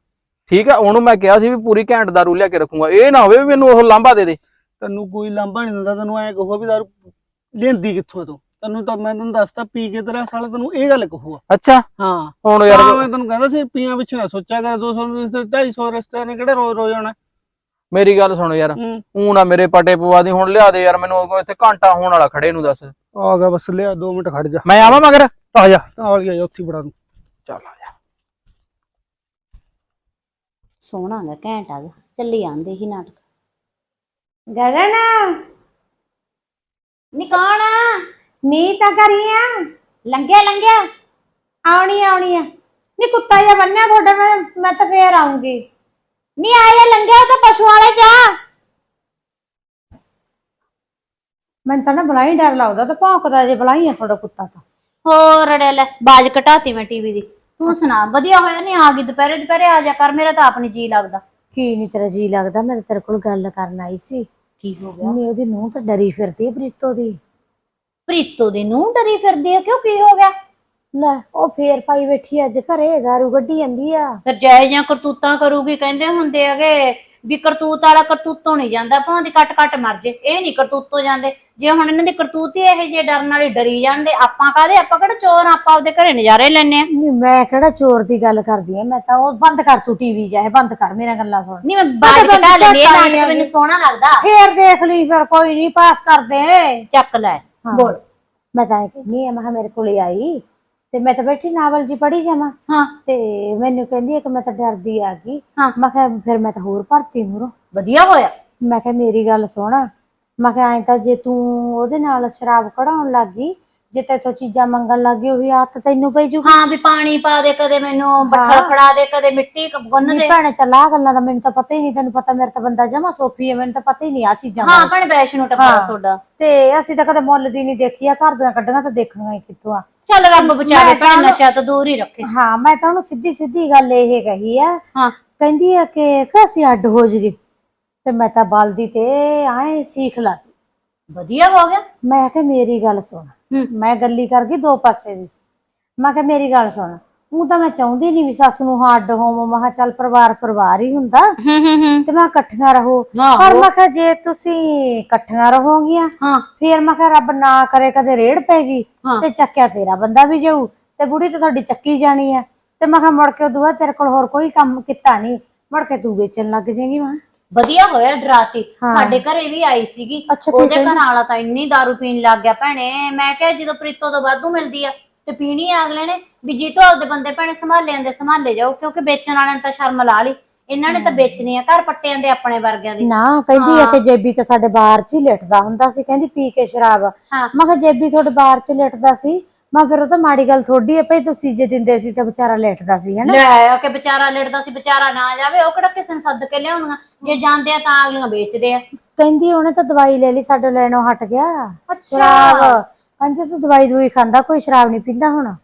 ਠੀਕ ਆ ਉਹਨੂੰ ਮੈਂ ਕਿਹਾ ਸੀ ਵੀ ਪੂਰੀ ਘੈਂਟ ਦਾਰੂ ਲਿਆ ਕੇ ਰੱਖੂੰਗਾ ਇਹ ਨਾ ਹੋਵੇ ਵੀ ਮੈਨੂੰ ਉਹ ਲਾਂਭਾ ਦੇ ਦੇ। ਤੈਨੂੰ ਕੋਈ ਲਾਂਭਾ ਨਹੀਂ ਦਿੰਦਾ ਤੈਨੂੰ ਐ ਕਹੋ ਵੀ ਦਾਰੂ ਲੈਂਦੀ ਕਿੱਥੋਂ ਆ ਤੂੰ? ਤੈਨੂੰ ਤਾਂ ਮੈਂ ਤੈਨੂੰ ਦੱਸਤਾ ਪੀ ਕੇ ਤੇਰਾ ਸਾਲਾ ਤੈਨੂੰ ਇਹ ਗੱਲ ਕਹੂਗਾ। ਅੱਛਾ। ਹਾਂ। ਹੁਣ ਯਾਰ ਮੈਂ ਤੈਨੂੰ ਕਹਿੰਦਾ ਸੀ ਪੀਆਂ ਪਿੱਛੇ ਨਾ ਸੋਚਿਆ ਕਰ 200 ਰੁਪਏ 250 ਰਸਤੇ ਨੇ ਕਿਹੜੇ ਰੋਜ਼ ਰੋਜ਼ ਆਉਣਾ? ਮੇਰੀ ਗੱਲ ਸੁਣ ਯਾਰ ਹੂੰ। ਊਂ ਨਾ ਮੇਰੇ ਪਟੇ ਪਵਾ ਦੀ ਹੁਣ ਲਿਆ ਦੇ ਯਾਰ ਮੈਨੂੰ ਇੱਥੇ ਘੰਟਾ ਹੋਣ ਵਾਲਾ ਖੜੇ ਨੂੰ ਦੱਸ। ਆ ਗਿਆ ਬਸ ਲਿਆ 2 ਮਿੰਟ ਖੜ ਜਾ। ਮੈਂ ਆਵਾਂ ਮਗਰ? ਆ ਜਾ ਆ ਗਿਆ ਉੱਥੇ ਬੜਾ ਨੂੰ ਚੱਲ ਆ ਜਾ। ਸੋਹਣਾ ਗਾ ਘੈਂਟਾ ਗਾ ਚੱਲੀ ਆਂਦੇ ਹੀ ਨਾਟਕ। ਗਗਨ! ਨੀ ਕੌਣ ਆ? ਮੀਂਹ ਤਾਂ ਕਰੀਆਂ ਲੰਘਿਆ ਲੰਘਿਆ। ਆਉਣੀ ਆਉਣੀ ਆ। ਨੀ ਕੁੱਤਾ ਜਿਹਾ ਬੰਨਿਆ ਤੁਹਾਡੇ ਮੈਂ ਮੈਂ ਤਾਂ ਫੇਰ ਆਉਂਗੀ ਨੀ ਆਇਆ ਲੰਘਿਆ ਤਾਂ ਪਸ਼ੂ ਵਾਲੇ ਆ। ਮੈਨੂੰ ਤਾਂ ਨਾ ਬਲਾਈ ਡਰ ਲੱਗਦਾ ਤੇ ਭੌਂਕਦਾ ਜੇ ਬਲਾਈ ਆ ਤੁਹਾਡਾ ਕੁੱਤਾ ਤਾਂ। ਹੋਰ ਅੜੇ ਲੈ ਬਾਜ ਘਟਾਤੀ ਮੈਂ ਟੀਵੀ ਦੀ। ਤੂੰ ਸੁਣਾ ਵਧੀਆ ਹੋਇਆ ਨਹੀਂ ਆ ਗਈ ਦੁਪਹਿਰੇ ਦੁਪਹਿਰੇ ਆ ਜਾ ਕਰ ਮੇਰਾ ਤਾਂ ਆਪ ਨੀ ਜੀ ਲੱਗਦਾ। ਕੀ ਨਹੀਂ ਤੇਰਾ ਜੀ ਲੱਗਦਾ? ਮੈਂ ਤਾਂ ਤੇਰੇ ਕੋਲ ਗੱਲ ਕਰਨ ਆਈ ਸੀ। ਕੀ ਹੋ ਗਿਆ? ਨਹੀਂ ਉਹਦੀ ਨੂੰਹ ਤਾਂ ਡਰੀ ਫਿਰਦੀ ਆ ਪ੍ਰੀਤੋ ਦੀ। ਪ੍ਰੀਤੋ ਦੇ ਨੂੰ ਡਰੀ ਫਿਰਦੀ ਆ ਕਿਉਂ ਕੀ ਹੋ ਗਿਆ? ਲੈ ਉਹ ਫੇਰ ਪਾਈ ਬੈਠੀ ਅੱਜ ਘਰੇ ਦਾਰੂ ਗੱਡੀ ਜਾਂਦੀ ਆ। ਫਿਰ ਜਾਇ ਜਾਂ ਕਰਤੂਤਾਂ ਕਰੂਗੀ ਕਹਿੰਦੇ ਹੁੰਦੇ ਹੈਗੇ ਵੀ ਕਰਤੂਤ ਵਾਲਾ ਕਰਤੂਤੋਂ ਨਹੀਂ ਜਾਂਦਾ ਭਾਂਦੀ ਕੱਟ ਕੱਟ ਮਰ ਜੇ ਇਹ ਨਹੀਂ ਕਰਤੂਤੋਂ ਜਾਂਦੇ। ਜੇ ਹੁਣ ਇਹਨਾਂ ਦੀ ਕਰਤੂਤ ਹੀ ਇਹ ਜੇ ਡਰਨ ਵਾਲੀ ਡਰੀ ਜਾਂਦੇ ਆਪਾਂ ਕਾਹਦੇ ਆਪਾਂ ਕਿਹੜਾ ਚੋਰ ਆਪਾਂ ਆਪਦੇ ਘਰੇ ਨਜ਼ਾਰੇ ਲੈਣੇ ਆ। ਨਹੀਂ ਮੈਂ ਕਿਹੜਾ ਚੋਰ ਦੀ ਗੱਲ ਕਰਦੀ ਆ ਮੈਂ ਤਾਂ ਉਹ ਬੰਦ ਕਰ ਤੂੰ ਟੀਵੀ ਜਾ ਇਹ ਬੰਦ ਕਰ ਮੇਰੀਆਂ ਗੱਲਾਂ ਸੁਣ। ਨਹੀਂ ਮੈਂ ਬਾਜ ਘਟਾ ਲੈਣੀ ਨਾਟਕ ਆ ਮੈਨੂੰ। ਸੋਹਣਾ ਲੱਗਦਾ। ਫੇਰ ਦੇਖ ਲਈ ਫਿਰ ਕੋਈ ਨਹੀਂ ਪਾਸ ਕਰਦੇ। ਚੱਕ ਲੈ। ਹਾਂ। ਬੋਲ। ਮੈਂ ਤਾਂ ਇਹ ਕਹਿੰਦੀ ਆ ਮੈਂ ਕਿਹਾ ਮੇਰੇ ਕੋਲੇ ਆਈ ਤੇ ਮੈਂ ਤਾਂ ਬੈਠੀ ਨਾਵਲ ਜੀ ਪੜ੍ਹੀ ਜਾਵਾਂ। ਹਾਂ। ਤੇ ਮੈਨੂੰ ਕਹਿੰਦੀ ਆ ਕਿ ਮੈਂ ਤਾਂ ਡਰਦੀ ਆ ਗਈ। ਹਾਂ। ਮੈਂ ਕਿਹਾ ਫਿਰ ਮੈਂ ਤਾਂ ਹੋਰ ਭਰਤੀ ਮੂਰੋ ਵਧੀਆ ਹੋਇਆ। ਮੈਂ ਕਿਹਾ ਮੇਰੀ ਗੱਲ ਸੁਣ। ਮੈਂ ਕਿਹਾ ਐਂ ਤਾਂ ਜੇ ਤੂੰ ਉਹਦੇ ਨਾਲ ਸ਼ਰਾਬ ਕਢਾਉਣ ਲੱਗ ਗਈ ਜੇ ਤੇਥੋਂ ਚੀਜ਼ਾਂ ਮੰਗਣ ਲੱਗ ਗਈ ਉਹੀ ਆਦਤ ਤੈਨੂੰ ਪਈ ਜੂ ਹਾਂ ਵੀ ਪਾਣੀ ਪਾ ਦੇ ਕਦੇ ਮੈਨੂੰ ਬੱਠਲ ਹਾਂ। ਫੜਾ ਦੇ ਕਦੇ ਮਿੱਟੀ ਕ- ਗੁੰਨ ਦੇ। ਭੈਣੇ ਚੱਲ ਆਹ ਗੱਲਾਂ ਦਾ ਮੈਨੂੰ ਤਾਂ ਪਤਾ ਹੀ ਨਹੀਂ ਤੈਨੂੰ ਪਤਾ ਮੇਰੇ ਤਾਂ ਬੰਦਾ ਜਮਾ ਸੋਫੀ ਹੈ ਮੈਨੂੰ ਤਾਂ ਪਤਾ ਹੀ ਨਹੀਂ ਆ ਚੀਜ਼ਾਂ ਹਾਂ ਬਾਰੇ। ਭੈਣ ਵੈਸ਼ਨੂ ਟੱਪਾ ਹਾਂ। ਸੋਡਾ। ਤੇ ਅਸੀਂ ਤਾਂ ਕਦੇ ਮੁੱਲ ਦੀ ਨਹੀਂ ਦੇਖੀ ਆ ਘਰ ਦੀਆਂ ਕੱਢੀਆਂ ਤਾਂ ਦੇਖਣੀਆਂ ਹੀ ਕਿੱਥੋਂ ਆ। ਚੱਲ ਰੱਬ ਬਚਾਵੇ ਮੈਂ ਭੈਣ ਤਾਂ- ਨਸ਼ਾ ਤੋਂ ਦੂਰ ਹੀ ਰੱਖੇ। ਹਾਂ ਮੈਂ ਤਾਂ ਉਹਨੂੰ ਸਿੱਧੀ ਸਿੱਧੀ ਗੱਲ ਇਹ ਕਹੀ ਆ। ਹਾਂ। ਕਹਿੰਦੀ ਆ ਕਿ ਕਿ ਅਸੀਂ ਅੱਡ ਹੋ ਜਗੇ ਤੇ ਮੈਂ ਤਾਂ ਬਲਦੀ ਤੇ ਆਏ ਸੀਖ ਲਾਤੀ। ਵਧੀਆ ਹੋ ਗਿਆ। ਮੈਂ ਕਿਹਾ ਮੇਰੀ ਗੱਲ ਸੁਣ। ਹੂੰ। ਮੈਂ ਗੱਲੀ ਕਰ ਗਈ ਦੋ ਪਾਸੇ ਦੀ। ਮੈਂ ਕਿਹਾ ਮੇਰੀ ਗੱਲ ਸੁਣ ਉਹ ਤਾਂ ਮੈਂ ਚਾਹੁੰਦੀ ਨਹੀਂ ਵੀ ਸੱਸ ਨੂੰ ਹਾਂ ਅੱਡ ਹੋਵਾਂ। ਮੈਂ ਕਿਹਾ ਚੱਲ ਪਰਿਵਾਰ ਪਰਿਵਾਰ ਹੀ ਹੁੰਦਾ। ਹੂੰ ਹੂੰ ਹੂੰ। ਤੇ ਮੈਂ ਇਕੱਠੀਆਂ ਰਹੋ। ਪਰ। ਮੈਂ ਕਿਹਾ ਜੇ ਤੁਸੀਂ ਇਕੱਠੀਆਂ ਰਹੋਗੀਆਂ ਹਾਂ। ਫੇਰ ਮੈਂ ਕਿਹਾ ਰੱਬ ਨਾ ਕਰੇ ਕਦੇ ਰੇੜ ਪੈਗੀ ਹਾਂ। ਤੇ ਚੱਕਿਆ ਤੇਰਾ ਬੰਦਾ ਵੀ ਜਾਊ। ਤੇ ਬੁੜੀ ਤਾਂ ਤੁਹਾਡੀ ਚੱਕੀ ਜਾਣੀ ਆ। ਤੇ ਮੈਂ ਕਿਹਾ ਮੁੜ ਕੇ ਉਦੋਂ ਬਾਅਦ ਤੇਰੇ ਕੋਲ ਹੋਰ ਕੋਈ ਕੰਮ ਕੀਤਾ ਨਹੀਂ ਮੁੜ ਕੇ ਤੂੰ ਵੇਚਣ ਲੱਗ ਜਾਏਗੀ ਮੈਂ ਵਧੀਆ ਹੋਇਆ ਡਰਾਤੀ ਹਾਂ। ਸਾਡੇ ਘਰੇ ਵੀ ਆਈ ਸੀਗੀ। ਅੱਛਾ, ਉਹਦੇ? ਘਰ ਵਾਲਾ ਤਾਂ ਇੰਨੀ दारू ਪੀਣ ਲੱਗ ਗਿਆ। ਭੈਣੇ ਮੈਂ ਕਿਹਾ ਜਦੋਂ ਪ੍ਰੀਤੋ ਤੋਂ ਵਾਧੂ ਮਿਲਦੀ ਆ ਤੇ ਪੀਣੀ ਆ ਅਗਲੇ ਨੇ ਵੀ ਜੀ ਤੋਂ ਆਪਦੇ ਬੰਦੇ ਭੈਣੇ ਸੰਭਾਲੇ ਜਾਂਦੇ ਸੰਭਾਲੇ ਜਾਓ ਕਿਉਂਕਿ ਵੇਚਣ ਵਾਲਿਆਂ ਨੇ ਤਾਂ ਸ਼ਰਮ ਲਾ ਲਈ। ਇਹਨਾਂ ਨੇ ਤਾਂ ਵੇਚਣੀ ਆ ਘਰ ਪੱਟਿਆਂ ਦੇ ਆਪਣੇ ਵਰਗਿਆਂ ਦੀ। ਨਾ ਕਹਿੰਦੀ ਆ। ਕਿ ਜੇਬੀ ਤਾਂ ਸਾਡੇ ਬਾਹਰ 'ਚ ਹੀ ਲਿਟਦਾ ਹੁੰਦਾ ਸੀ। ਕਹਿੰਦੀ ਪੀ ਕੇ ਸ਼ਰਾਬ। ਹਾਂ। ਮੈਂ ਕਿਹਾ ਜੇਬੀ ਤੁਹਾਡੇ ਬਾਹਰ 'ਚ ਲਿਟਦਾ ਸੀ? ਮੈਂ ਫਿਰ ਉਹ ਤਾਂ ਮਾੜੀ ਗੱਲ ਥੋੜੀ ਹੈ ਭਈ ਤੁਸੀਂ ਜੇ ਦਿੰਦੇ ਸੀ ਤਾਂ ਵਿਚਾਰਾ ਲਿਟਦਾ ਸੀ ਹਨਾ? ਲੈ ਆ ਕੇ ਵਿਚਾਰਾ ਲੜਦਾ ਸੀ ਵਿਚਾਰਾ ਨਾ ਜਾਵੇ ਉਹ ਕਿਹੜਾ ਕਿਸੇ ਨੂੰ ਸੱਦ ਕੇ ਲਿਆਉਣੀਆਂ ਜੇ ਜਾਂਦੇ ਆ ਤਾਂ ਅਗਲੀਆਂ ਵੇਚਦੇ ਆ। ਕਹਿੰਦੀ ਉਹਨੇ ਤਾਂ ਦਵਾਈ ਲੈ ਲਈ ਸਾਡੇ ਲੈਣੋਂ ਹਟ ਗਿਆ। ਸ਼ਰਾਬ। ਕਹਿੰਦੀ ਤੂੰ ਦਵਾਈ ਦਵਾਈ ਖਾਂਦਾ ਕੋਈ ਸ਼ਰਾਬ ਨਹੀਂ ਪੀਂਦਾ ਹੁਣ।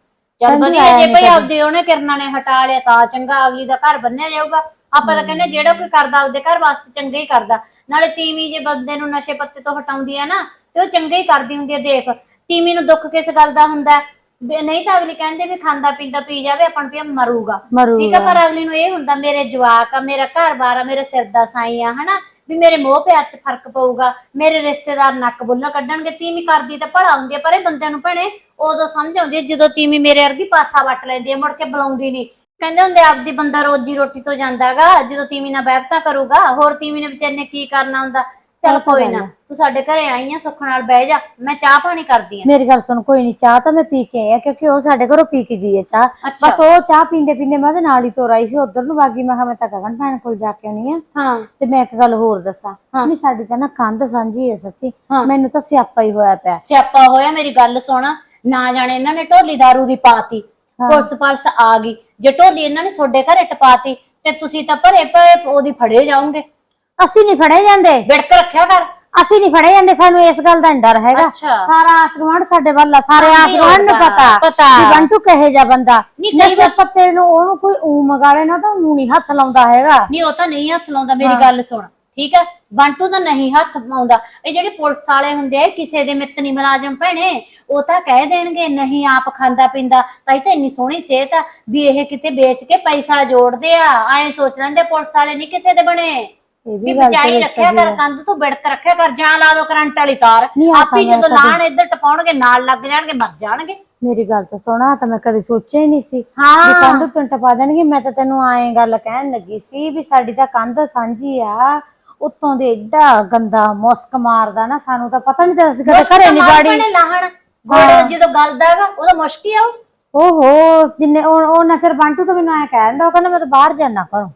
ਚੱਲ ਕਹਿੰਦੀ ਵਧੀਆ ਆਇਆ ਜੇ ਨੀ ਭਈ ਕਦੇ। ਆਪਦੇ ਉਹਨੇ ਕਿਰਨਾਂ ਨੇ ਹਟਾ ਲਿਆ ਤਾਂ ਚੰਗਾ ਅਗਲੀ ਦਾ ਘਰ ਬੰਨਿਆ ਜਾਊਗਾ। ਆਪਾਂ ਤਾਂ ਕਹਿੰਦੇ ਜਿਹੜਾ ਕੋਈ ਕਰਦਾ ਆਪਦੇ ਘਰ ਵਾਸਤੇ ਚੰਗਾ ਹੀ ਕਰਦਾ। ਨਾਲੇ ਤੀਵੀਂ ਜੇ ਬੰਦੇ ਨੂੰ ਨਸ਼ੇ ਪੱਤੇ ਤੋਂ ਹਟਾਉਂਦੀ ਹੈ ਨਾ ਤੇ ਉਹ ਚੰਗਾ ਹੀ ਕਰਦੀ ਹੁੰਦੀ ਹੈ ਦੇਖ। ਤੀਵੀਂ ਨੂੰ ਦੁੱਖ ਕਿਸ ਗੱਲ ਦਾ ਹੁੰਦਾ ਹੈ? ਵੀ ਨਹੀਂ ਤਾਂ ਅਗਲੀ ਕਹਿੰਦੇ ਵੀ ਖਾਂਦਾ ਪੀਂਦਾ ਪੀ ਜਾਵੇ ਆਪਾਂ ਨੂੰ ਪਿਆ ਮਰੂਗਾ। ਠੀਕ ਆ ਮਰੂਗਾ। ਪਰ ਅਗਲੀ ਨੂੰ ਇਹ ਹੁੰਦਾ ਮੇਰੇ ਜਵਾਕ ਆ ਮੇਰਾ ਘਰ-ਬਾਰ ਆ ਮੇਰੇ ਸਿਰ ਦਾ ਸਾਈ ਆ ਹਨਾ? ਵੀ ਮੇਰੇ ਮੋਹ ਪਿਆਰ 'ਚ ਫ਼ਰਕ ਪਊਗਾ ਮੇਰੇ ਰਿਸ਼ਤੇਦਾਰ ਨੱਕ ਬੁੱਲਾ ਕੱਢਣਗੇ ਤੀਵੀਂ ਕਰਦੀ ਤਾਂ ਭਲਾ ਹੁੰਦੀ ਆ ਪਰ ਇਹ ਬੰਦਿਆਂ ਨੂੰ ਭੈਣੇ ਉਦੋਂ ਸਮਝ ਆਉਂਦੀ ਆ ਜਦੋਂ ਤੀਵੀਂ ਮੇਰੇ ਵਰਗੀ ਪਾਸਾ ਵੱਟ ਲੈਂਦੀ ਆ ਮੁੜ ਕੇ ਬੁਲਾਉਂਦੀ ਨਹੀਂ ਕਹਿੰਦੇ ਹੁੰਦੇ ਆਪਦੀ ਬੰਦਾ ਰੋਜੀ ਰੋਟੀ ਤੋਂ ਜਾਂਦਾਗਾ ਜਦੋਂ ਤੀਵੀਂ ਨਾਲ ਬਹਿਬਤਾ ਕਰੂਗਾ ਹੋਰ ਤੀਵੀਂ ਨੇ ਵਿਚਾਰੇ ਨੇ ਕੀ ਕਰਨਾ ਹੁੰਦਾ? ਚੱਲ ਕੋਈ ਨਾ। ਤੂੰ ਸਾਡੇ ਘਰੇ ਆਈ ਆ ਸੁੱਖ ਨਾਲ ਬਹਿ ਜਾ ਮੈਂ ਚਾਹ ਪਾਣੀ ਕਰਦੀ ਆ ਮੇਰੀ ਗੱਲ ਸੁਣ ਕੋਈ ਨਹੀਂ ਚਾਹ ਤਾਂ ਮੈਂ ਪੀ ਕੇ ਆਈ ਆ ਕਿਉਂਕਿ ਉਹ ਸਾਡੇ ਘਰੋਂ ਪੀ ਕੇ ਗਈ ਹੈ ਚਾਹ ਅੱਛਾ ਬਸ ਉਹ ਚਾਹ ਪੀਂਦੇ ਪੀਂਦੇ ਮੈਂ ਉਹਦੇ ਨਾਲ ਹੀ ਤੋਰ ਆਈ ਸੀ ਉਧਰ ਨੂੰ ਵਾਗੀ ਮੈਂ ਕਿਹਾ ਮੈਂ ਤਾਂ ਗਗਨ ਭੈਣ ਕੋਲ ਜਾ ਕੇ ਆਉਣੀ ਆ ਹਾਂ ਤੇ ਮੈਂ ਇੱਕ ਗੱਲ ਹੋਰ ਦੱਸਾਂ ਹਾਂ। ਨਹੀਂ ਸਾਡੀ ਤਾਂ ਨਾ ਕੰਧ ਸਾਂਝੀ ਹੈ ਸੱਚੀ ਹਾਂ। ਮੈਨੂੰ ਤਾਂ ਸਿਆਪਾ ਹੀ ਹੋਇਆ ਪਿਆ ਸਿਆਪਾ ਹੋਇਆ ਮੇਰੀ ਗੱਲ ਸੁਣ ਨਾ ਜਾਣੇ ਇਹਨਾਂ ਨੇ ਢੋਲੀ दारू ਦੀ ਪਾਤੀ ਹਾਂ। ਪੁਲਿਸ ਪਲਸ ਆ ਗਈ ਜੇ ਢੋਲੀ ਇਹਨਾਂ ਨੇ ਤੁਹਾਡੇ ਘਰੇ ਟਪਾਤੀ ਤੇ ਤੁਸੀਂ ਤਾਂ ਭਰੇ ਭਰੇ ਉਹਦੀ ਫੜੇ ਜਾਓਗੇ ਅਸੀਂ ਨਹੀਂ ਫੜੇ ਜਾਂਦੇ। ਵਿੜਕ ਰੱਖਿਆ ਕਰ। ਅਸੀਂ ਨਹੀਂ ਫੜੇ ਜਾਂਦੇ ਸਾਨੂੰ ਇਸ ਗੱਲ ਦਾ ਡਰ ਹੈਗਾ। ਅੱਛਾ। ਸਾਰਾ ਆਸ ਗੁਆਂਢ ਸਾਡੇ ਵੱਲ ਆ ਸਾਰੇ ਆਸ ਨਹੀਂ ਗੁਆਂਢ ਨੂੰ ਹੁੰਦਾ, ਪਤਾ ਪਤਾ। ਵੀ ਬੰਟੂ ਕਹੇ ਜਾ ਬੰਦਾ। ਨਹੀਂ, ਕਈ ਨਸ਼ੇ ਵਾਰ- ਪੱਤੇ ਨੂੰ ਉਹਨੂੰ ਕੋਈ ਊ ਮਗਾਲੇ ਨਾ ਤਾਂ ਉਹਨੂੰ ਨਹੀਂ ਹੱਥ ਲਾਉਂਦਾ ਹੈਗਾ। ਨਹੀਂ ਉਹ ਤਾਂ ਨਹੀਂ ਹੱਥ ਲਾਉਂਦਾ ਮੇਰੀ। ਗੱਲ ਸੁਣ। ਠੀਕ ਹੈ? ਬੰਟੂ ਤਾਂ ਨਹੀਂ ਹੱਥ ਪਾਉਂਦਾ ਇਹ ਜਿਹੜੇ ਪੁਲਿਸ ਵਾਲੇ ਹੁੰਦੇ ਆ ਕਿਸੇ ਦੇ ਮਿੱਤ ਨਹੀਂ ਮੁਲਾਜ਼ਮ ਭੈਣੇ ਉਹ ਤਾਂ ਕਹਿ ਦੇਣਗੇ ਨਹੀਂ ਆਪ ਖਾਂਦਾ ਪੀਂਦਾ। ਤਾਂ ਇਹ ਤਾਂ ਇੰਨੀ ਸੋਹਣੀ ਸਿਹਤ ਆ ਵੀ ਇਹ ਕਿਤੇ ਵੇਚ ਕੇ ਪੈਸਾ ਜੋੜਦੇ ਆ। ਐਂ ਸੋਚ ਲੈਂਦੇ ਪੁਲਿਸ ਵਾਲੇ ਨਹੀਂ ਕਿਸੇ ਦੇ ਬਣੇ। ਇਹ ਵੀ ਵੀ ਗੱਲ ਬਚਾਈ ਰੱਖਿਆ ਕਰ ਕੰਧ ਤੋਂ ਬਿੜਕ ਰੱਖਿਆ ਕਰ ਜਾਂ ਲਾ ਦੋ ਕਰੰਟ ਵਾਲੀ ਤਾਰ ਨਹੀਂ, ਆਹ ਤਾਂ ਆਪੀ ਮੈਂ ਜਦੋਂ ਕਦੇ- ਲਾਣ ਇੱਧਰ ਟਪਾਉਣਗੇ ਨਾਲ ਲੱਗ ਜਾਣਗੇ ਮਰ ਜਾਣਗੇ। ਮੇਰੀ ਗੱਲ ਤਾਂ ਸੁਣਾ ਤਾਂ ਮੈਂ ਕਦੇ ਸੋਚਿਆ ਹੀ ਨਹੀਂ ਸੀ। ਵੀ ਹਾਂ। ਕੰਧ ਤੋਂ ਟਪਾ ਦੇਣਗੇ ਮੈਂ ਤਾਂ ਤੈਨੂੰ ਐਂ ਗੱਲ ਕਹਿਣ ਲੱਗੀ ਸੀ ਵੀ ਸਾਡੀ ਤਾਂ ਕੰਧ ਸਾਂਝੀ ਆ। ਉੱਤੋਂ ਦੇ ਏਡਾ ਗੰਦਾ ਮੁਸਕ ਮਾਰਦਾ ਨਾ ਸਾਨੂੰ ਤਾਂ ਪਤਾ ਨਹੀਂ ਤਾਂ ਅਸੀਂ ਕਦੇ ਘਰੇ ਨਹੀਂ ਬਾੜੀ ਨੇ ਲਾਹਣ। ਗੋੜੇ ਜਦੋਂ ਗਲਦਾ ਹੈਗਾ ਉਹਦਾ ਮੁਸ਼ਕੀ ਆ ਉਹ। ਓਹੋ ਜਿੰਨੇ ਉਹ ਉਹ ਨਚਰ ਬੰਟੂ ਤਾਂ ਮੈਨੂੰ ਐ ਕਹਿੰਦਾ ਉਹ ਕਹਿੰਦਾ ਮੈਂ ਤਾਂ ਬਾਹਰ ਜਾਣਾ ਕਰੂੰ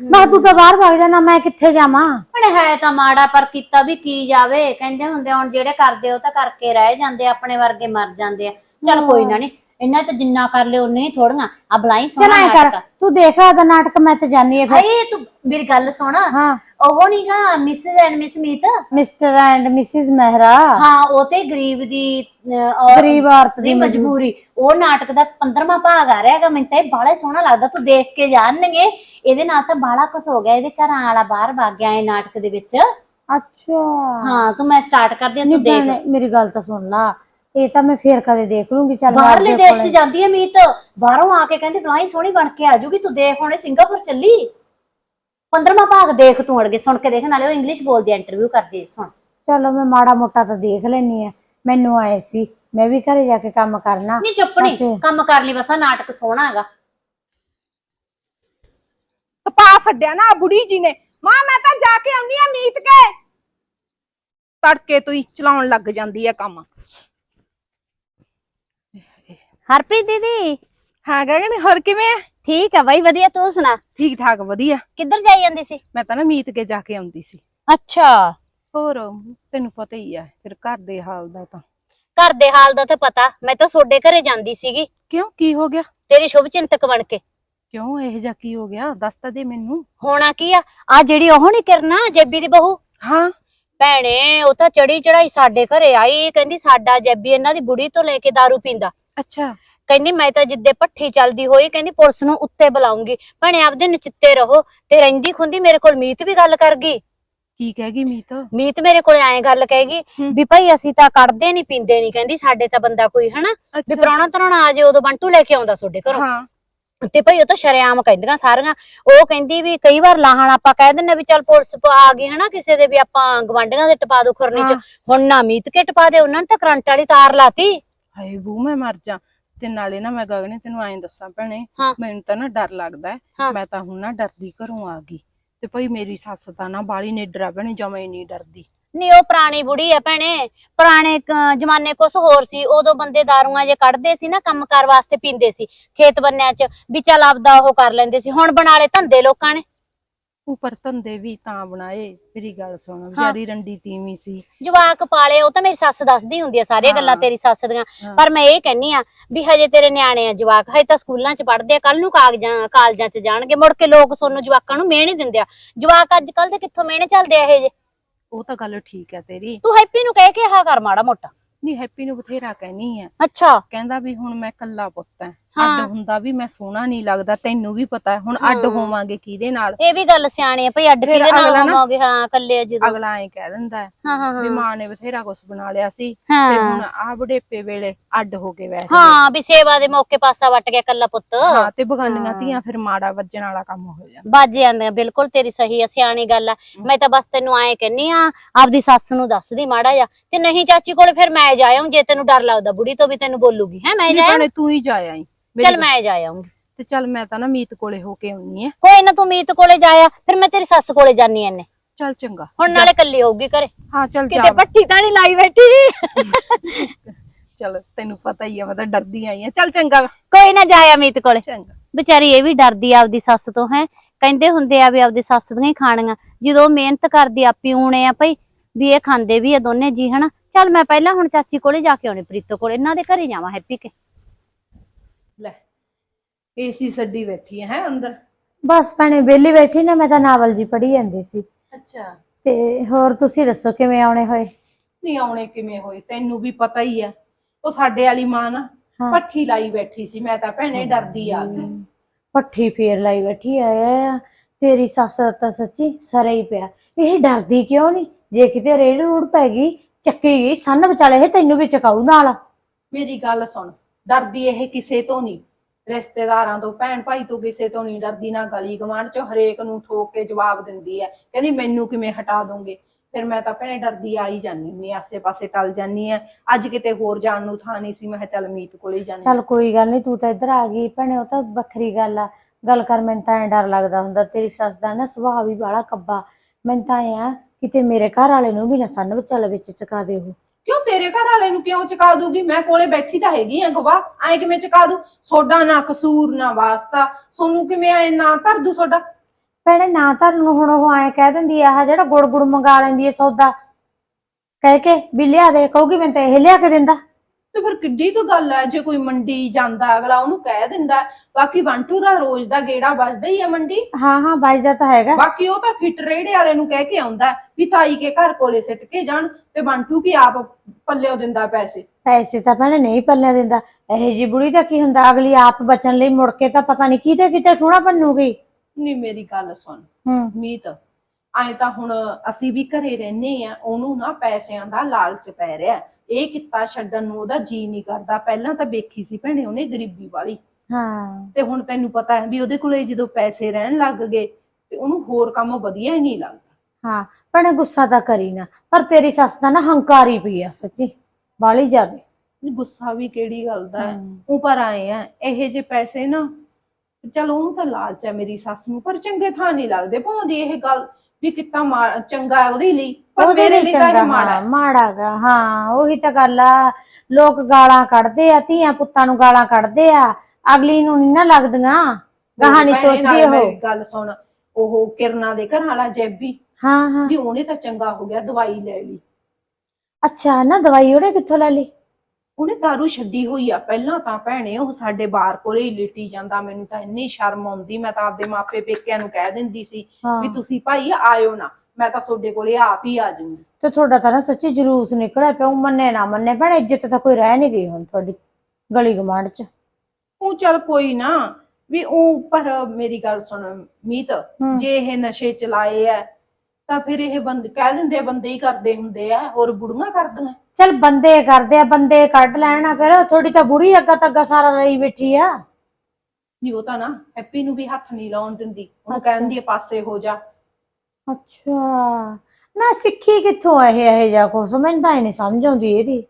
ਮੈਂ ਤੂੰ ਤਾਂ ਬਾਹਰ ਭੱਜ ਜਾਣਾ ਮੈਂ ਕਿੱਥੇ ਜਾਵਾਂ? ਪਰ ਹੈ ਤਾਂ ਮਾੜਾ ਪਰ ਕੀਤਾ ਵੀ ਕੀ ਜਾਵੇ। ਕਹਿੰਦੇ ਹੁੰਦੇ ਹੁਣ ਜਿਹੜੇ ਕਰਦੇ ਉਹ ਤਾਂ ਕਰਕੇ ਰਹਿ ਜਾਂਦੇ ਆ, ਆਪਣੇ ਵਰਗੇ ਮਰ ਜਾਂਦੇ ਆ। ਚਲ ਕੋਈ ਨਾ ਨਹੀਂ ਇਹਨਾਂ ਤੇ ਜਿੰਨਾ ਕਰ ਲਿਓ ਉਨੇ ਹੀ ਥੋੜੀਆਂ ਆ ਬਲਾਈ ਚਲ ਐ ਕਰ ਤੂੰ ਦੇਖ ਆਦਾ ਨਾਟਕ ਮੈਂ ਤੇ ਜਾਨੀ ਐ ਫਿਰ। ਹਾਏ ਤੂੰ ਮੇਰੀ ਗੱਲ ਸੁਣ। ਹਾਂ। ਉਹ ਨਹੀਂਗਾ Mrs and Miss Meet. Mr and Mrs Mehra. ਹਾਂ ਉਹ ਤੇ ਗਰੀਬ ਦੀ ਅਹ, ਔਰ- ਗਰੀਬ ਔਰਤ ਦੀ ਦੀ ਮਜਬੂਰੀ। ਉਹ ਨਾਟਕ ਦਾ 15ਵਾਂ ਭਾਗ ਆ ਰਿਹਾ ਹੈਗਾ ਮੈਨੂੰ ਤਾਂ ਇਹ ਬਾਹਲਾ ਸੋਹਣਾ ਲੱਗਦਾ। ਤੂੰ ਦੇਖ ਕੇ ਜਾਣਗੇ ਇਹਦੇ ਨਾਲ ਤਾਂ ਬਾਹਲਾ ਕੁਛ ਹੋ ਗਿਆ ਇਹਦੇ ਘਰਾਂ ਵਾਲਾ ਬਾਹਰ ਵਗ ਗਿਆ ਇਹ ਨਾਟਕ ਦੇ ਵਿੱਚ। ਅੱਛਾ। ਹਾਂ ਤੂੰ ਮੈਂ ਸਟਾਰਟ ਕਰਦੀ ਨਹੀਂ ਤੂੰ ਦੇਖ। ਭੈਣੇ, ਮੇਰੀ ਗੱਲ ਤਾਂ ਸੁਣ ਲਾ। ਇਹ ਤਾਂ ਮੈਂ ਫੇਰ ਕਦੇ ਦੇਖ ਲੂੰਗੀ ਚੱਲ ਬਾਹਰਲੇ ਆਪਦੇ ਦੇਸ਼ ਕੋਲੇ- 'ਚ ਜਾਂਦੀ ਹੈ ਮੀਤ। ਬਾਹਰੋਂ ਆ ਕੇ ਕਹਿੰਦੀ ਬਲਾਈ ਸੋਹਣੀ ਬਣ ਕੇ ਆ ਜੂਗੀ ਤੂੰ ਦੇਖ ਹੁਣੇ ਸਿੰਗਾਪੁਰ ਚੱਲੀ। 15ਵਾਂ ਭਾਗ ਦੇਖ ਤੂੰ ਅੜਗੇ ਸੁਣ ਕੇ ਦੇਖ ਨਾਲੇ ਉਹ ਇੰਗਲਿਸ਼ ਬੋਲਦੀ ਇੰਟਰਵਿਊ ਕਰਦੀ ਸੁਣ। ਚਲੋ ਮੈਂ ਮਾੜਾ ਮੋਟਾ ਤਾਂ ਦੇਖ ਲੈਣੀ ਆ। ਮੈਨੂੰ ਆਏ ਸੀ ਮੈਂ ਵੀ ਘਰੇ ਜਾ ਕੇ ਕੰਮ ਕਰਨਾ। ਨਹੀਂ ਚੁੱਪ ਨਹੀਂ Okay. ਕੰਮ ਕਰ ਲਈ ਬਸ ਆਹ ਨਾਟਕ ਸੋਹਣਾ ਹੈਗਾ। ਤਪਾ ਛੱਡਿਆ ਨਾ ਬੁੜੀ ਜੀ ਨੇ। ਮਾਂ ਮੈਂ ਤਾਂ ਜਾ ਕੇ ਆਉਣੀ ਆ ਮੀਤ ਕੇ। ਤੜਕੇ ਤੋਂ ਹੀ ਚਲਾਉਣ ਲੱਗ ਜਾਂਦੀ ਆ ਕੰਮ। ਹਰਪ੍ਰੀਤ ਦੀਦੀ? ਹਾਂ ਗਗਨ ਹੋਰ ਕਿਵੇਂ ਆ? ਠੀਕ ਹੈ ਬਾਈ ਵਧੀਆ ਤੂੰ ਸੁਣਾ? ਠੀਕ ਠਾਕ ਵਧੀਆ। ਕਿੱਧਰ ਜਾਈ ਜਾਂਦੀ ਸੀ? ਮੈਂ ਤਾਂ ਨਾ ਮੀਤ ਕੇ ਜਾ ਕੇ ਆਉਂਦੀ ਸੀ। ਅੱਛਾ। ਹੋਰ ਤੈਨੂੰ ਪਤਾ ਹੀ ਆ ਫਿਰ ਘਰ ਦੇ ਹਾਲ ਦਾ ਤਾਂ। ਘਰ ਦੇ ਹਾਲ ਦਾ ਤਾਂ ਪਤਾ ਮੈਂ ਤਾਂ ਤੁਹਾਡੇ ਘਰੇ ਜਾਂਦੀ ਸੀਗੀ। ਕਿਉਂ ਕੀ ਹੋ ਗਿਆ? ਤੇਰੀ ਸ਼ੁਭ ਚਿੰਤਕ ਬਣ ਕੇ। ਕਿਉਂ ਇਹ ਜਾ ਕੀ ਹੋ ਗਿਆ? ਦੱਸ ਤਾਂ ਦੇ ਮੈਨੂੰ। ਹੋਣਾ ਕੀ ਆ? ਆ ਜਿਹੜੀ ਉਹ ਨਹੀਂ ਕਰਨਾ ਜੱਬੀ ਦੀ ਬਹੂ। ਹਾਂ। ਭੈਣੇ ਉਹ ਤਾਂ ਚੜੀ ਚੜਾਈ ਸਾਡੇ ਘਰੇ ਆਈ ਕਹਿੰਦੀ ਸਾਡਾ ਜੱਬੀ ਇਹਨਾਂ ਦੀ ਬੁੜੀ ਤੋਂ ਲੈ ਕੇ दारू ਪੀਂਦਾ। ਅੱਛਾ। ਕਹਿੰਦੀ ਮੈਂ ਤਾਂ ਜਿੱਦੇ ਪੱਠੀ ਚੱਲਦੀ ਹੋਈ ਕਹਿੰਦੀ ਪੁਲਿਸ ਨੂੰ ਉੱਤੇ ਬੁਲਾਉਂਗੀ ਭੈਣੇ ਆਪਦੇ ਨਚਿੱਤੇ ਰਹੋ ਤੇ ਰਹਿੰਦੀ ਖੁੰਦੀ ਮੇਰੇ ਕੋਲ ਮੀਤ ਵੀ ਗੱਲ ਕਰ ਗਈ ਕੀ ਕਹਿ ਗਈ ਮੀਤ? ਮੀਤ ਮੇਰੇ ਕੋਲ ਐਂ ਗੱਲ ਕਹੇਗੀ। ਵੀ ਭਾਈ ਅਸੀਂ ਤਾਂ ਕੱਢਦੇ ਨਹੀਂ ਪੀਂਦੇ ਨਹੀਂ ਕਹਿੰਦੀ ਸਾਡੇ ਤਾਂ ਬੰਦਾ ਕੋਈ ਹਨਾ ਵੀ ਪ੍ਰਾਹੁਣਾ ਤਰਾਉਣਾ ਆ ਜੇ ਉਦੋਂ ਬੰਟੂ ਲੈ ਕੇ ਆਉਂਦਾ ਤੁਹਾਡੇ ਘਰੋਂ। ਹਾਂ। ਤੇ ਭਾਈ ਉਹ ਤਾਂ ਸ਼ਰੇਆਮ ਕਹਿੰਦੀਆਂ ਸਾਰੀਆਂ ਉਹ ਕਹਿੰਦੀ ਵੀ ਕਈ ਵਾਰ ਲਾਹਣ ਆਪਾਂ ਕਹਿ ਦਿੰਨੇ ਵੀ ਚੱਲ ਪੁਲਿਸ ਪ- ਆ ਗਈ ਹਨਾ ਕਿਸੇ ਦੇ ਵੀ ਆਪਾਂ ਗਵਾਂਢੀਆਂ ਦੇ ਟਪਾ ਦੋ ਖੁਰਨੀ ਚ। ਹੁਣ ਨਾ ਮੀਤ ਕੇ ਟਪਾ ਦੇ ਉਹਨਾਂ ਨੇ ਤਾਂ ਕਰੰਟ ਵਾਲੀ ਤਾਰ ਲਾਤੀ। ਹਾਏ ਬੂ ਮੈਂ ਮਰ ਜਾ। ਤੇ ਨਾਲੇ ਨਾ ਮੈਂ ਗਗਨੇ ਤੈਨੂੰ ਐਂ ਦੱਸਾਂ ਭੈਣੇ ਹਾਂ। ਮੈਨੂੰ ਤਾਂ ਨਾ ਡਰ ਲੱਗਦਾ ਹੈ। ਹਾਂ। ਮੈਂ ਤਾਂ ਹੁਣ ਨਾ ਡਰਦੀ ਘਰੋਂ ਆ ਗਈ ਤੇ ਭਈ ਮੇਰੀ ਸੱਸ ਤਾਂ ਨਾ ਬਾਲੀ ਨੇ ਡਰਾ ਭੈਣੇ ਜਮਾ ਹੀ ਨਹੀਂ ਡਰਦੀ ਨਹੀਂ ਉਹ ਪੁਰਾਣੀ ਬੁੜੀ ਆ ਭੈਣੇ ਪੁਰਾਣੇ ਕ- ਜ਼ਮਾਨੇ ਕੁਛ ਹੋਰ ਸੀ ਉਦੋਂ ਬੰਦੇ ਦਾਰੂਆਂ ਜੇ ਕੱਢਦੇ ਸੀ ਨਾ ਕੰਮਕਾਰ ਵਾਸਤੇ ਪੀਂਦੇ ਸੀ ਖੇਤ ਬੰਨਿਆਂ 'ਚ ਵੀ ਚੱਲ ਆਪਦਾ ਉਹ ਕਰ ਲੈਂਦੇ ਸੀ ਹੁਣ ਬਣਾ ਲਏ ਧੰਦੇ ਲੋਕਾਂ ਨੇ ਉੱਪਰ ਧੰਦੇ ਵੀ ਤਾਂ ਬਣਾਏ ਮੇਰੀ ਗੱਲ ਸੁਣ ਵਿਚਾਰੀ ਰੰਡੀ ਤੀਵੀਂ ਸੀ। ਜਵਾਕ ਪਾਲੇ ਉਹ ਤਾਂ ਮੇਰੀ ਸੱਸ ਦੱਸਦੀ ਹੁੰਦੀ ਆ ਸਾਰੀਆਂ ਗੱਲਾਂ। ਤੇਰੀ ਸੱਸ ਦੀਆਂ। ਪਰ ਮੈਂ ਇਹ ਕਹਿੰਨੀ ਆ ਵੀ ਹਜੇ ਤੇਰੇ ਨਿਆਣੇ ਆ ਜਵਾਕ ਹਜੇ ਤਾਂ ਸਕੂਲਾਂ 'ਚ ਪੜ੍ਹਦੇ ਆ ਕੱਲ ਨੂੰ ਕਾਗਜ਼ਾਂ ਕਾਲਜਾਂ 'ਚ ਜਾਣਗੇ। ਮੁੜ ਕੇ ਲੋਕ ਸੋਨੂੰ ਜਵਾਕਾਂ ਨੂੰ ਮਿਹਣੇ ਦਿੰਦੇ ਆ। ਜਵਾਕ ਅੱਜ ਕੱਲ ਦੇ ਕਿੱਥੋਂ ਮਿਹਣੇ ਚੱਲਦੇ ਆ ਇਹ ਜੇ? ਉਹ ਤਾਂ ਗੱਲ ਠੀਕ ਹੈ ਤੇਰੀ। ਤੂੰ ਹੈਪੀ ਨੂੰ ਕਹਿ ਕੇ ਹਾ ਕਰ ਮਾੜਾ ਮੋਟਾ। ਨਹੀਂ ਹੈਪੀ ਨੂੰ ਬਥੇਰਾ ਕਹਿਣੀ ਆ। ਅੱਛਾ। ਕਹਿੰਦਾ ਵੀ ਹੁਣ ਮੈਂ ਕੱਲਾ ਪੁੱਤ ਹਾਂ। ਅੱਡ ਹੁੰਦਾ ਵੀ ਮੈਂ ਸੋਹਣਾ ਨਹੀਂ ਲੱਗਦਾ ਤੈਨੂੰ ਵੀ ਪਤਾ ਹੈ, ਹੁਣ ਅੱਡ। ਹੋਵਾਂਗੇ ਕਿਹਦੇ ਨਾਲ? ਇਹ ਵੀ ਗੱਲ ਸਿਆਣੀ ਆ ਭਈ ਅੱਡ ਫਿਰ ਕਿਹਦੇ ਨਾਲ ਅਗਲਾ ਨਾ- ਹੋਵਾਂਗੇ? ਹਾਂ ਇਕੱਲੇ ਜਦੋਂ। ਅਗਲਾ ਐਂ ਕਹਿ ਦਿੰਦਾ ਹੈ ਹਾਂ ਹਾਂ ਵੀ ਮਾਂ ਨੇ ਬਥੇਰਾ ਕੁਛ ਬਣਾ ਲਿਆ ਸੀ ਤੇ ਹਾਂ। ਹੁਣ ਆ ਬੁਢੇਪੇ ਵੇਲੇ ਅੱਡ ਹੋ ਕੇ ਬੈਠ ਗਏ। ਹਾਂ ਵੀ ਸੇਵਾ ਦੇ ਮੌਕੇ ਪਾਸਾ ਵੱਟ ਗਿਆ ਕੱਲਾ ਪੁੱਤ। ਹਾਂ ਤੇ ਬਗਾਨੀਆਂ ਹਾਂ। ਧੀਆਂ ਫਿਰ ਮਾੜਾ ਵੱਜਣ ਵਾਲਾ ਕੰਮ ਹੋ ਜਾਂਦਾ। ਬਾਜ ਜਾਂਦੇ ਆ ਬਿਲਕੁਲ ਤੇਰੀ ਸਹੀ ਆ ਸਿਆਣੀ ਗੱਲ ਆ ਮੈਂ ਤਾਂ ਬਸ ਤੈਨੂੰ ਐਂ ਕਹਿੰਨੀ ਆ ਆਪਦੀ ਸੱਸ ਨੂੰ ਦੱਸਦੀ ਮਾੜਾ ਜਾ ਤੇ ਨਹੀਂ ਚਾਚੀ ਕੋਲੇ ਫਿਰ ਮੈਂ ਜਾ ਆਊਂ ਜੇ ਤੈਨੂੰ ਡਰ ਲੱਗਦਾ ਬੁੜੀ ਤੋਂ ਵੀ ਤੈਨੂੰ ਬੋਲੂਗੀ ਹੈ ਮੈਂ ਨਹੀਂ ਜਾ ਭੈਣੇ ਤੂੰ ਹੀ ਜਾ ਆਈ ਚੱਲ ਮੈਂ ਜਾ ਆਉਂਗੀ। ਤੇ ਚੱਲ ਮੈਂ ਤਾਂ ਨਾ ਮੀਤ ਕੋਲੇ ਹੋ ਕੇ ਆਉਣੀ ਐ ਕੋਈ ਨਾ ਤੂੰ ਮੀਤ ਕੋਲੇ ਜਾਇਆ ਫਿਰ ਮੈਂ ਤੇਰੀ ਸੱਸ ਕੋਲੇ ਜਾਨੀ ਐਨੇ ਚੱਲ ਚੰਗਾ। ਹੁਣ ਨਾਲੇ ਕੱਲੀ ਹੋਊਗੀ ਘਰੇ। ਹਾਂ ਚੱਲ ਜਾ। ਕਿਤੇ ਪੱਠੀ ਤਾਂ ਨਹੀਂ ਲਾਈ ਬੈਠੀ। ਚੱਲ ਤੈਨੂੰ ਪਤਾ ਹੀ ਆ ਮੈਂ ਤਾਂ ਡਰਦੀ ਆਈ ਆ। ਚੱਲ ਚੰਗਾ। ਕੋਈ ਨਾ ਜਾਇਆ ਮੀਤ ਕੋਲੇ। ਚੰਗਾ। ਵਿਚਾਰੀ ਇਹ ਵੀ ਡਰਦੀ ਆ ਆਪਦੀ ਸੱਸ ਤੋਂ ਹੈ। ਕਹਿੰਦੇ ਹੁੰਦੇ ਆ ਵੀ ਆਪਦੀ ਸੱਸ ਦੀਆਂ ਹੀ ਖਾਣੀਆਂ। ਜਦੋਂ ਮਿਹਨਤ ਕਰਦੀ ਆਪੀ ਊਣੇ ਆ ਭਈ ਵੀ ਇਹ ਖਾਂਦੇ ਵੀ ਆ ਦੋਨੇ ਜੀ ਹਨਾ। ਚੱਲ ਮੈਂ ਪਹਿਲਾਂ ਹੁਣ ਚਾਚੀ ਕੋਲੇ ਜਾ ਕੇ ਆਉਣੀ ਪ੍ਰੀਤੋ ਕੋਲੇ। ਇਹਨਾਂ ਦੇ ਘਰੇ ਜਾਵਾਂ ਹੈਪੀ ਕੇ। ਏਸੀ ਛੱਡੀ ਬੈਠੀ ਹੈ ਹੈਂ ਅੰਦਰ? ਬਸ ਭੈਣੇ ਵਿਹਲੀ ਬੈਠੀ ਨਾ ਮੈਂ ਤਾਂ ਨਾਵਲ ਜੀ ਪੜ੍ਹੀ ਜਾਂਦੀ ਸੀ। ਅੱਛਾ। ਤੇ ਹੋਰ ਤੁਸੀਂ ਦੱਸੋ ਕਿਵੇਂ ਆਉਣੇ ਹੋਏ? ਨਹੀਂ ਆਉਣੇ ਕਿਵੇਂ ਹੋਏ? ਤੈਨੂੰ ਵੀ ਪਤਾ ਹੀ ਆ। ਉਹ ਸਾਡੇ ਵਾਲੀ ਮਾਂ ਨਾ ਹਾਂ। ਪੱਠੀ ਲਾਈ ਬੈਠੀ ਸੀ। ਮੈਂ ਤਾਂ ਭੈਣੇ ਡਰਦੀ ਆ। ਗਈ ਪੱਠੀ ਫੇਰ ਲਾਈ ਬੈਠੀ ਆ ਤੇਰੀ ਸੱਸ ਤਾਂ ਸੱਚੀ ਸਰੇ ਹੀ ਪਿਆ। ਇਹ ਡਰਦੀ ਕਿਉਂ ਨਹੀਂ? ਜੇ ਕਿਤੇ ਰੇੜ ਰੂੜ ਪੈ ਗਈ ਚੱਕੀ ਗਈ ਸੰਨ ਵਿਚਾਲੇ ਇਹ ਤੈਨੂੰ ਵੀ ਚਕਾਊ ਨਾਲ। ਮੇਰੀ ਗੱਲ ਸੁਣ। ਡਰਦੀ ਇਹ ਕਿਸੇ ਤੋਂ ਨਹੀਂ। ਰਿਸ਼ਤੇਦਾਰਾਂ ਤੋਂ ਭੈਣ ਭਾਈ ਤੋਂ ਕਿਸੇ ਤੋਂ ਨਹੀਂ ਡਰਦੀ ਨਾ ਗਲੀ ਗਵਾਂਢ ਚ ਹਰੇਕ ਨੂੰ ਠੋਕ ਕੇ ਜਵਾਬ ਦਿੰਦੀ ਹੈ। ਕਹਿੰਦੀ ਮੈਨੂੰ ਕਿਵੇਂ ਹਟਾ ਦੋਗੇ? ਫਿਰ ਮੈਂ ਤਾਂ ਭੈਣੇ ਡਰਦੀ ਆ ਹੀ ਜਾਂਦੀ ਹੁੰਦੀ ਆਸੇ-ਪਾਸੇ ਟਲ ਜਾਂਦੀ ਆ ਅੱਜ ਕਿਤੇ ਹੋਰ ਜਾਣ ਨੂੰ ਥਾਂ ਨਹੀਂ ਸੀ ਮੈਂ ਕਿਹਾ ਚੱਲ ਮੀਤ ਕੋਲੇ ਹੀ ਜਾਂਦੀ ਚੱਲ ਕੋਈ ਗੱਲ ਨਹੀਂ ਤੂੰ ਤਾਂ ਇੱਧਰ ਆ ਗਈ। ਭੈਣੇ ਉਹ ਤਾਂ ਵੱਖਰੀ ਗੱਲ ਆ। ਗੱਲ ਕਰ ਮੈਨੂੰ ਤਾਂ ਐ ਡਰ ਲੱਗਦਾ ਹੁੰਦਾ ਤੇਰੀ ਸੱਸ ਦਾ ਨਾ ਸੁਭਾਅ ਵੀ ਬਾਲਾ ਕੱਬਾ। ਮੈਨੂੰ ਤਾਂ ਐ ਆ ਕਿਤੇ ਮੇਰੇ ਘਰ ਵਾਲੇ ਨੂੰ ਵੀ ਨਾ ਸੰਨ ਵਿਚਾਲੇ ਵਿੱਚ ਚਕਾ ਦੇ ਉਹ। ਕਿਉਂ ਤੇਰੇ ਘਰ ਵਾਲੇ ਨੂੰ ਕਿਉਂ ਚਕਾ ਦੂਗੀ ਮੈਂ ਕੋਲੇ ਬੈਠੀ ਤਾਂ ਹੈਗੀ ਆ, ਗਵਾਹ। ਐ ਕਿਵੇਂ ਚਕਾ ਦੂ ਸੋਡਾ ਨਾ ਕਸੂਰ, ਨਾ ਵਾਸਤਾ। ਸੋਨੂੰ ਕਿਵੇਂ ਐ ਨਾ ਕਰ ਦੂ ਸੋਡਾ? ਭੈਣੇ, ਨਾ ਤਾਂ ਨੂੰ ਹੁਣ ਉਹ ਐ ਕਹਿ ਦਿੰਦੀ ਆ, ਆਹ ਜਿਹੜਾ ਗੁੜ ਗੁੜ ਮੰਗਾ ਲੈਂਦੀ ਐ ਸੌਦਾ। ਕਹਿ ਕੇ ਵੀ ਲਿਆ ਦੇ, ਕਹੂਗੀ ਮੈਨੂੰ ਤਾਂ ਇਹ ਲਿਆ ਕੇ ਦਿੰਦਾ। ਤੇ ਫਿਰ ਕਿੱਡੀ ਕੁ ਗੱਲ ਹੈ ਜੇ ਕੋਈ ਮੰਡੀ ਜਾਂਦਾ ਅਗਲਾ ਉਹਨੂੰ ਕਹਿ ਦਿੰਦਾ ਬਾਕੀ ਬੰਟੂ ਦਾ ਰੋਜ਼ ਦਾ ਗੇੜਾ ਵੱਜਦਾ ਹੀ ਆ ਮੰਡੀ। ਹਾਂ ਹਾਂ ਵੱਜਦਾ ਤਾਂ ਹੈਗਾ। ਬਾਕੀ ਉਹ ਤਾਂ ਫਿੱਟ ਰੇੜੇ ਵਾਲੇ ਨੂੰ ਕਹਿ ਕੇ ਆਉਂਦਾ ਵੀ ਤਾਈ ਕੇ ਘਰ ਕੋਲੇ ਸਿੱਟ ਕੇ ਜਾਣ ਤੇ ਬੰਟੂ ਕੀ ਆਪ ਪੱਲਿਓ ਦਿੰਦਾ ਪੈਸੇ। ਪੈਸੇ ਤਾਂ ਭੈਣੇ ਨਹੀਂ ਪੱਲੇ ਦਿੰਦਾ। ਇਹ ਜੀ ਬੁੜੀ ਦਾ ਕੀ ਹੁੰਦਾ? ਅਗਲੀ ਆਪ ਬਚਣ ਲਈ ਮੁੜ ਕੇ ਤਾਂ ਪਤਾ ਨਹੀਂ ਕਿਤੇ ਕਿਤੇ ਸੋਹਣਾ ਬਣੂਗੀ। ਨਹੀਂ ਮੇਰੀ ਗੱਲ ਸੁਣ। ਹੂੰ। ਮੀਤ ਐ ਤਾਂ ਹੁਣ ਅਸੀਂ ਵੀ ਘਰੇ ਰਹਿੰਦੇ ਆ ਉਹਨੂੰ ਨਾ ਪੈਸਿਆਂ ਦਾ ਲਾਲਚ ਪੈ ਰਿਹਾ ਇਹ ਕਿੱਤਾ ਛੱਡਣ ਨੂੰ ਉਹਦਾ ਜੀ ਨਹੀਂ ਕਰਦਾ। ਪਹਿਲਾਂ ਤਾਂ ਵੇਖੀ ਸੀ ਭੈਣੇ ਉਹਨੇ ਗਰੀਬੀ ਵਾਲੀ। ਹਾਂ। ਤੇ ਹੁਣ ਤੈਨੂੰ ਪਤਾ ਹੈ ਵੀ ਉਹਦੇ ਕੋਲੇ ਜਦੋਂ ਪੈਸੇ ਰਹਿਣ ਲੱਗ ਗਏ ਤੇ ਉਹਨੂੰ ਹੋਰ ਕੰਮ ਵਧੀਆ ਹੀ ਨਹੀਂ ਲੱਗਦਾ। ਹਾਂ ਭੈਣੇ ਗੁੱਸਾ ਤਾਂ ਕਰੀ ਨਾ ਪਰ ਤੇਰੀ ਸੱਸ ਤਾਂ ਨਾ ਹੰਕਾਰੀ ਪਈ ਆ ਸੱਚੀ ਬਾਲੀ ਨਹੀਂ, ਗੁੱਸਾ ਵੀ ਕਿਹੜੀ ਗੱਲ ਦਾ ਹੈ। ਉਹ ਪਰ ਆਏ ਆ ਇਹ ਜੇ ਪੈਸੇ ਨਾ ਚਲ ਉਹਨੂੰ ਤਾਂ ਲਾਲਚ ਹੈ ਮੇਰੀ ਸੱਸ ਨੂੰ ਪਰ ਚੰਗੇ ਥਾਂ ਨਹੀਂ ਲੱਗਦੇ ਭਾਉਂਦੀ ਇਹ ਗੱਲ। ਵੀ ਕਿੱਤਾ ਮਾ- ਚੰਗਾ ਹੈ ਉਹਦੇ ਲਈ ਪਰ ਉਹਦੇ ਮੇਰੇ ਲਈ ਲਈ ਤਾਂ ਚੰਗਾ ਇਹ ਮਾੜਾ ਹਾਂ ਹੈ। ਮਾੜਾ ਉਹੀ ਤਾਂ ਗੱਲ ਆ। ਲੋਕ ਗਾਲਾਂ ਕੱਢਦੇ ਆ ਧੀਆਂ ਪੁੱਤਾਂ ਨੂੰ ਗਾਲਾਂ ਕੱਢਦੇ ਆ ਅਗਲੀ ਨੂੰ ਨਹੀਂ ਨਾ ਲੱਗਦੀਆਂ। ਗਾਹਾਂ ਨਹੀਂ ਭੈਣੇ, ਸੋਚਦੀ ਨਾਲੇ ਉਹ ਗੱਲ ਸੁਣ ਉਹ ਕਿਰਨਾ ਦੇ ਘਰ ਵਾਲਾ ਜੈਬੀ ਹਾਂ ਹਾਂ। ਵੀ ਉਹਨੇ ਤਾਂ ਚੰਗਾ ਹੋ ਗਿਆ ਦਵਾਈ ਲੈ ਲਈ। ਅੱਛਾ ਨਾ ਦਵਾਈ ਉਹਨੇ ਕਿੱਥੋਂ ਲੈ ਲਈ? ਉਹਨੇ ਦਾਰੂ ਛੱਡੀ ਹੋਈ ਆ ਪਹਿਲਾਂ ਤਾਂ ਭੈਣੇ ਉਹ ਸਾਡੇ ਬਾਰ ਕੋਲੇ ਹੀ ਲਿਟੀ ਜਾਂਦਾ ਮੈਨੂੰ ਤਾਂ ਇੰਨੀ ਸ਼ਰਮ ਆਉਂਦੀ ਮੈਂ ਤਾਂ ਆਪਦੇ ਮਾਪੇ ਪੇਕਿਆਂ ਨੂੰ ਕਹਿ ਦਿੰਦੀ ਸੀ ਵੀ ਤੁਸੀਂ ਭਾਈ ਆਇਓ ਨਾ ਮੈਂ ਤਾਂ ਤੁਹਾਡੇ ਕੋਲੇ ਆਪ ਹੀ ਆ ਜਾਊਂਗੀ। ਤੇ ਤੁਹਾਡਾ ਤਾਂ ਨਾ ਸੱਚੀ ਜਲੂਸ ਨਿਕਲਿਆ ਪਿਆ ਉਹ ਮੰਨੇ ਨਾ ਮੰਨੇ ਭੈਣੇ ਇੱਜ਼ਤ ਤਾਂ ਕੋਈ ਰਹਿ ਨਹੀਂ ਗਈ ਹੁਣ ਤੁਹਾਡੀ ਗਲੀ ਗਮਾਂਡ ਚ। ਉਹ ਚੱਲ ਕੋਈ ਨਾ ਵੀ ਉਹ ਪਰ ਮੇਰੀ ਗੱਲ ਸੁਣ ਮੀਤ। ਜੇ ਇਹ ਨਸ਼ੇ ਚਲਾਏ ਆ ਤਾਂ ਫਿਰ ਇਹ ਬੰਦ ਕਹਿ ਦਿੰਦੇ ਆ ਬੰਦੇ ਹੀ ਕਰਦੇ ਹੁੰਦੇ ਆ ਹੋਰ ਬੁੜੀਆਂ ਕਰਦੀਆਂ। ਚਲ ਬੰਦੇ ਕਰਦੇ ਆ ਬੰਦੇ ਕੱਢ ਲੈਣਾ ਫਿਰ ਥੋੜੀ ਤਾਂ ਬੁੜੀ ਅੱਗਾ ਤੱਗਾ ਸਾਰਾ ਰਹੀ ਬੈਠੀ ਆ। ਨਹੀਂ ਉਹ ਤਾਂ ਨਾ ਹੈਪੀ ਨੂੰ ਵੀ ਹੱਥ ਨਹੀਂ ਲਾਉਣ ਦਿੰਦੀ ਉਹਨੂੰ ਅੱਛਾ। ਕਹਿੰਦੀ ਆ ਪਾਸੇ ਹੋ ਜਾ। ਅੱਛਾ ਨਾ ਸਿੱਖੀ ਕਿੱਥੋਂ ਇਹ ਇਹ ਜਾ ਤਾਂ ਇਹ ਨਹੀਂ ਸਮਝ ਆਉਂਦੀ ਇਹਦੀ।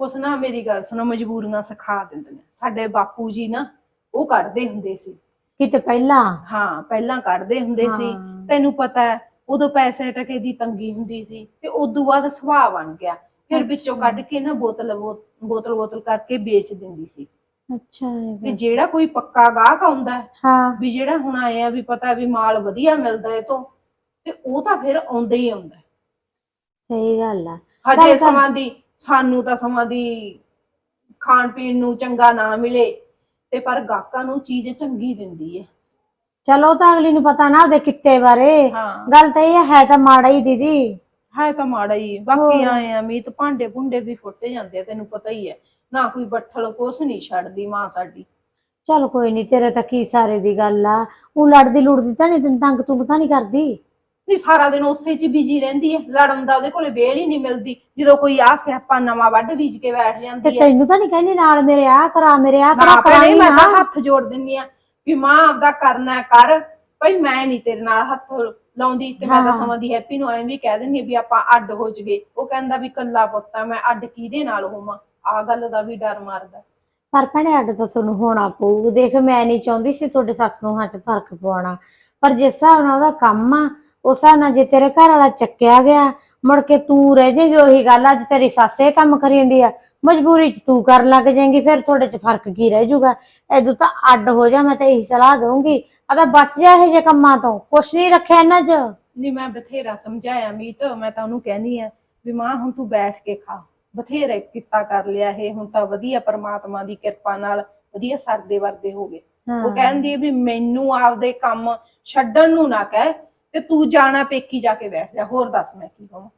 ਕੁਛ ਨਾ ਮੇਰੀ ਗੱਲ ਸੁਣੋ ਮਜਬੂਰੀਆਂ ਸਿਖਾ ਦਿੰਦੀਆਂ। ਸਾਡੇ ਬਾਪੂ ਜੀ ਨਾ ਉਹ ਕੱਢਦੇ ਹੁੰਦੇ ਸੀ। ਕਿਤੇ ਪਹਿਲਾਂ? ਹਾਂ ਪਹਿਲਾਂ ਕੱਢਦੇ ਹੁੰਦੇ ਸੀ। ਹਾਂ। ਤੈਨੂੰ ਪਤਾ ਹੈ ਉਦੋਂ ਪੈਸੇ ਟਕੇ ਦੀ ਤੰਗੀ ਹੁੰਦੀ ਸੀ ਤੇ ਉਦੋਂ ਬਾਅਦ ਸੁਭਾਅ ਬਣ ਗਿਆ। ਫਿਰ ਵਿੱਚੋਂ ਕੱਢ ਕੇ ਨਾ ਬੋਤਲ ਬੋ- ਬੋਤਲ ਬੋਤਲ ਕਰਕੇ ਵੇਚ ਦਿੰਦੀ ਸੀ। ਅੱਛਾ ਤੇ ਜਿਹੜਾ ਕੋਈ ਪੱਕਾ ਗਾਹਕ ਆਉਂਦਾ ਹੈ, ਹਾਂ। ਵੀ ਜਿਹੜਾ ਹੁਣ ਆਏ ਆ ਵੀ ਪਤਾ ਵੀ ਮਾਲ ਵਧੀਆ ਮਿਲਦਾ ਹੈ ਤੋਂ ਤੇ ਉਹ ਤਾਂ ਫਿਰ ਆਉਂਦਾ ਹੀ ਆਉਂਦਾ ਹੈ। ਸਹੀ ਗੱਲ ਆ। ਹਜੇ ਗੱਲ ਕਰ- ਸਮਾਂ ਦੀ ਸਾਨੂੰ ਤਾਂ ਸਮਾਂ ਦੀ ਖਾਣ ਪੀਣ ਨੂੰ ਚੰਗਾ ਨਾ ਮਿਲੇ ਤੇ ਪਰ ਗਾਹਕਾਂ ਨੂੰ ਚੀਜ਼ ਚੰਗੀ ਦਿੰਦੀ ਹੈ। ਚਲੋ ਤਾਂ ਅਗਲੀ ਨੂੰ ਪਤਾ ਨਾ ਉਹਦੇ ਕਿੱਤੇ ਬਾਰੇ। ਹਾਂ। ਗੱਲ ਤਾਂ ਇਹ ਹੈ ਤਾਂ ਮਾੜਾ ਹੀ ਦੀਦੀ। ਹੈ ਤਾਂ ਮਾੜਾ ਹੀ। ਬਾਕੀ ਹੋਰ। ਆਏ ਆ ਮੀਤ ਭਾਂਡੇ ਭੁੰਡੇ ਵੀ ਫੁੱਟੇ ਜਾਂਦੇ ਆ ਤੈਨੂੰ ਪਤਾ ਹੀ ਹੈ। ਨਾ ਕੋਈ ਬੱਠਲ ਕੁਛ ਨਹੀਂ ਛੱਡਦੀ ਮਾਂ ਸਾਡੀ। ਚਲ ਕੋਈ ਨਹੀਂ ਤੇਰੇ ਤਾਂ ਕੀ ਸਾਰੇ ਦੀ ਗੱਲ ਆ। ਉਹ ਲੜਦੀ ਲੁੜਦੀ ਤਾਂ ਨਹੀਂ ਤੈਨੂੰ ਤੰਗ ਤੂੰ ਤਾਂ ਨਹੀਂ ਕਰਦੀ? ਨਹੀਂ ਸਾਰਾ ਦਿਨ ਉਸੇ 'ਚ ਬਿਜ਼ੀ ਰਹਿੰਦੀ ਹੈ। ਲੜਨ ਦਾ ਉਹਦੇ ਕੋਲੇ ਵੇਲ ਹੀ ਨਹੀਂ ਮਿਲਦੀ। ਜਦੋਂ ਕੋਈ ਆ ਸਿਆਪਾ ਨਵਾਂ ਵੱਢ ਬੀਜ ਕੇ ਬੈਠ ਤੇ ਜਾਂਦੀ ਹੈ ਤੈਨੂੰ ਤਾਂ ਨਹੀਂ ਕਹਿੰਦੀ ਨਾਲ ਮੇਰੇ ਆ ਕਰਾ ਮੇਰੇ ਆ ਨਾ ਕਰਾ ਭੈਣੇ ਕਰਾਈ ਮੈਂ ਤਾਂ ਨਾ ਹੱਥ ਜੋੜ ਦਿੰਨੀ ਆ। ਵੀ ਮਾਂ ਆਪਦਾ ਕਰਨਾ ਕਰ। ਭਈ ਮੈਂ ਨਹੀਂ ਤੇਰੇ ਨਾਲ ਹੱਥ ਲਾਉਂਦੀ ਤੇ ਮੈਂ ਤਾਂ ਹਾਂ। ਸਮਝਦੀ ਹੈਪੀ ਨੂੰ ਐਂ ਵੀ ਕਹਿ ਦਿੰਦੀ ਆ ਵੀ ਆਪਾਂ ਅੱਡ ਹੋ ਜਗੇ। ਉਹ ਕਹਿੰਦਾ ਵੀ ਕੱਲਾ ਪੁੱਤਾ ਮੈਂ ਅੱਡ ਕਿਹਦੇ ਨਾਲ ਹੋਵਾਂ? ਆ ਗੱਲ ਦਾ ਵੀ ਡਰ ਮਾਰਦਾ। ਪਰ ਭੈਣੇ ਅੱਡ ਤਾਂ ਤੁਹਾਨੂੰ ਹੋਣਾ ਪਊ। ਦੇਖ ਮੈਂ ਨਹੀਂ ਚਾਹੁੰਦੀ ਸੀ ਤੁਹਾਡੇ ਸੱਸ ਨੂੰ ਹਾਂ ਚ ਫ਼ਰਕ ਪਵਾਉਣਾ। ਪਰ ਜਿਸ ਹਿਸਾਬ ਨਾਲ ਉਹਦਾ ਕੰਮ ਆ ਉਸ ਹਿਸਾਬ ਨਾਲ ਜੇ ਤੇਰੇ ਘਰ ਵਾਲਾ ਚੱਕਿਆ ਗਿਆ ਮੁੜ ਕੇ ਤੂੰ ਰਹਿ ਜਾਏਗੀ ਉਹੀ ਗੱਲ ਅੱਜ ਤੇਰੀ ਸੱਸ ਕੰਮ ਕਰੀ ਜਾਂਦੀ ਆ। ਮਜਬੂਰੀ ਚ ਤੂੰ ਕਰਨ ਲੱਗ ਜਾਏਂਗੀ ਫਿਰ ਤੁਹਾਡੇ ਚ ਫ਼ਰਕ ਕੀ ਰਹਿ ਜਾਊਗਾ? ਐਦੋਂ ਤਾਂ ਅੱਡ ਹੋ ਜਾ ਮੈਂ ਤਾਂ ਇਹੀ ਸਲਾਹ ਦਊਂਗੀ। ਆਦਾ ਬਚ ਜਾ ਇਹ ਜੇ ਕੰਮਾਂ ਤੋਂ ਕੁਛ ਨਹੀਂ ਰੱਖਿਆ ਇਹਨਾਂ 'ਚ? ਨਹੀਂ ਮੈਂ ਬਥੇਰਾ ਸਮਝਾਇਆ ਮੀਤ ਮੈਂ ਤਾਂ ਉਹਨੂੰ ਕਹਿਨੀ ਆ ਵੀ ਮਾਂ ਹੁਣ ਤੂੰ ਬੈਠ ਕੇ ਖਾ। ਬਥੇਰੇ ਕੀਤਾ ਕਰ ਲਿਆ ਇਹ ਹੁਣ ਤਾਂ ਵਧੀਆ ਪਰਮਾਤਮਾ ਦੀ ਕਿਰਪਾ ਨਾਲ ਵਧੀਆ ਸਰਦੇ ਵਰਦੇ ਹੋ ਗਏ। ਉਹ ਕਹਿੰਦੀ ਵੀ ਮੈਨੂੰ ਆਪਦੇ ਕੰਮ ਛੱਡਣ ਨੂੰ ਨਾ ਕਹਿ ਤੇ ਤੂੰ ਜਾਣਾ ਪੇਕੀ ਜਾ ਕੇ ਬੈਠ ਜਾ। ਹੋਰ ਦੱਸ ਮੈਂ ਕੀ ਕਹਾਂ।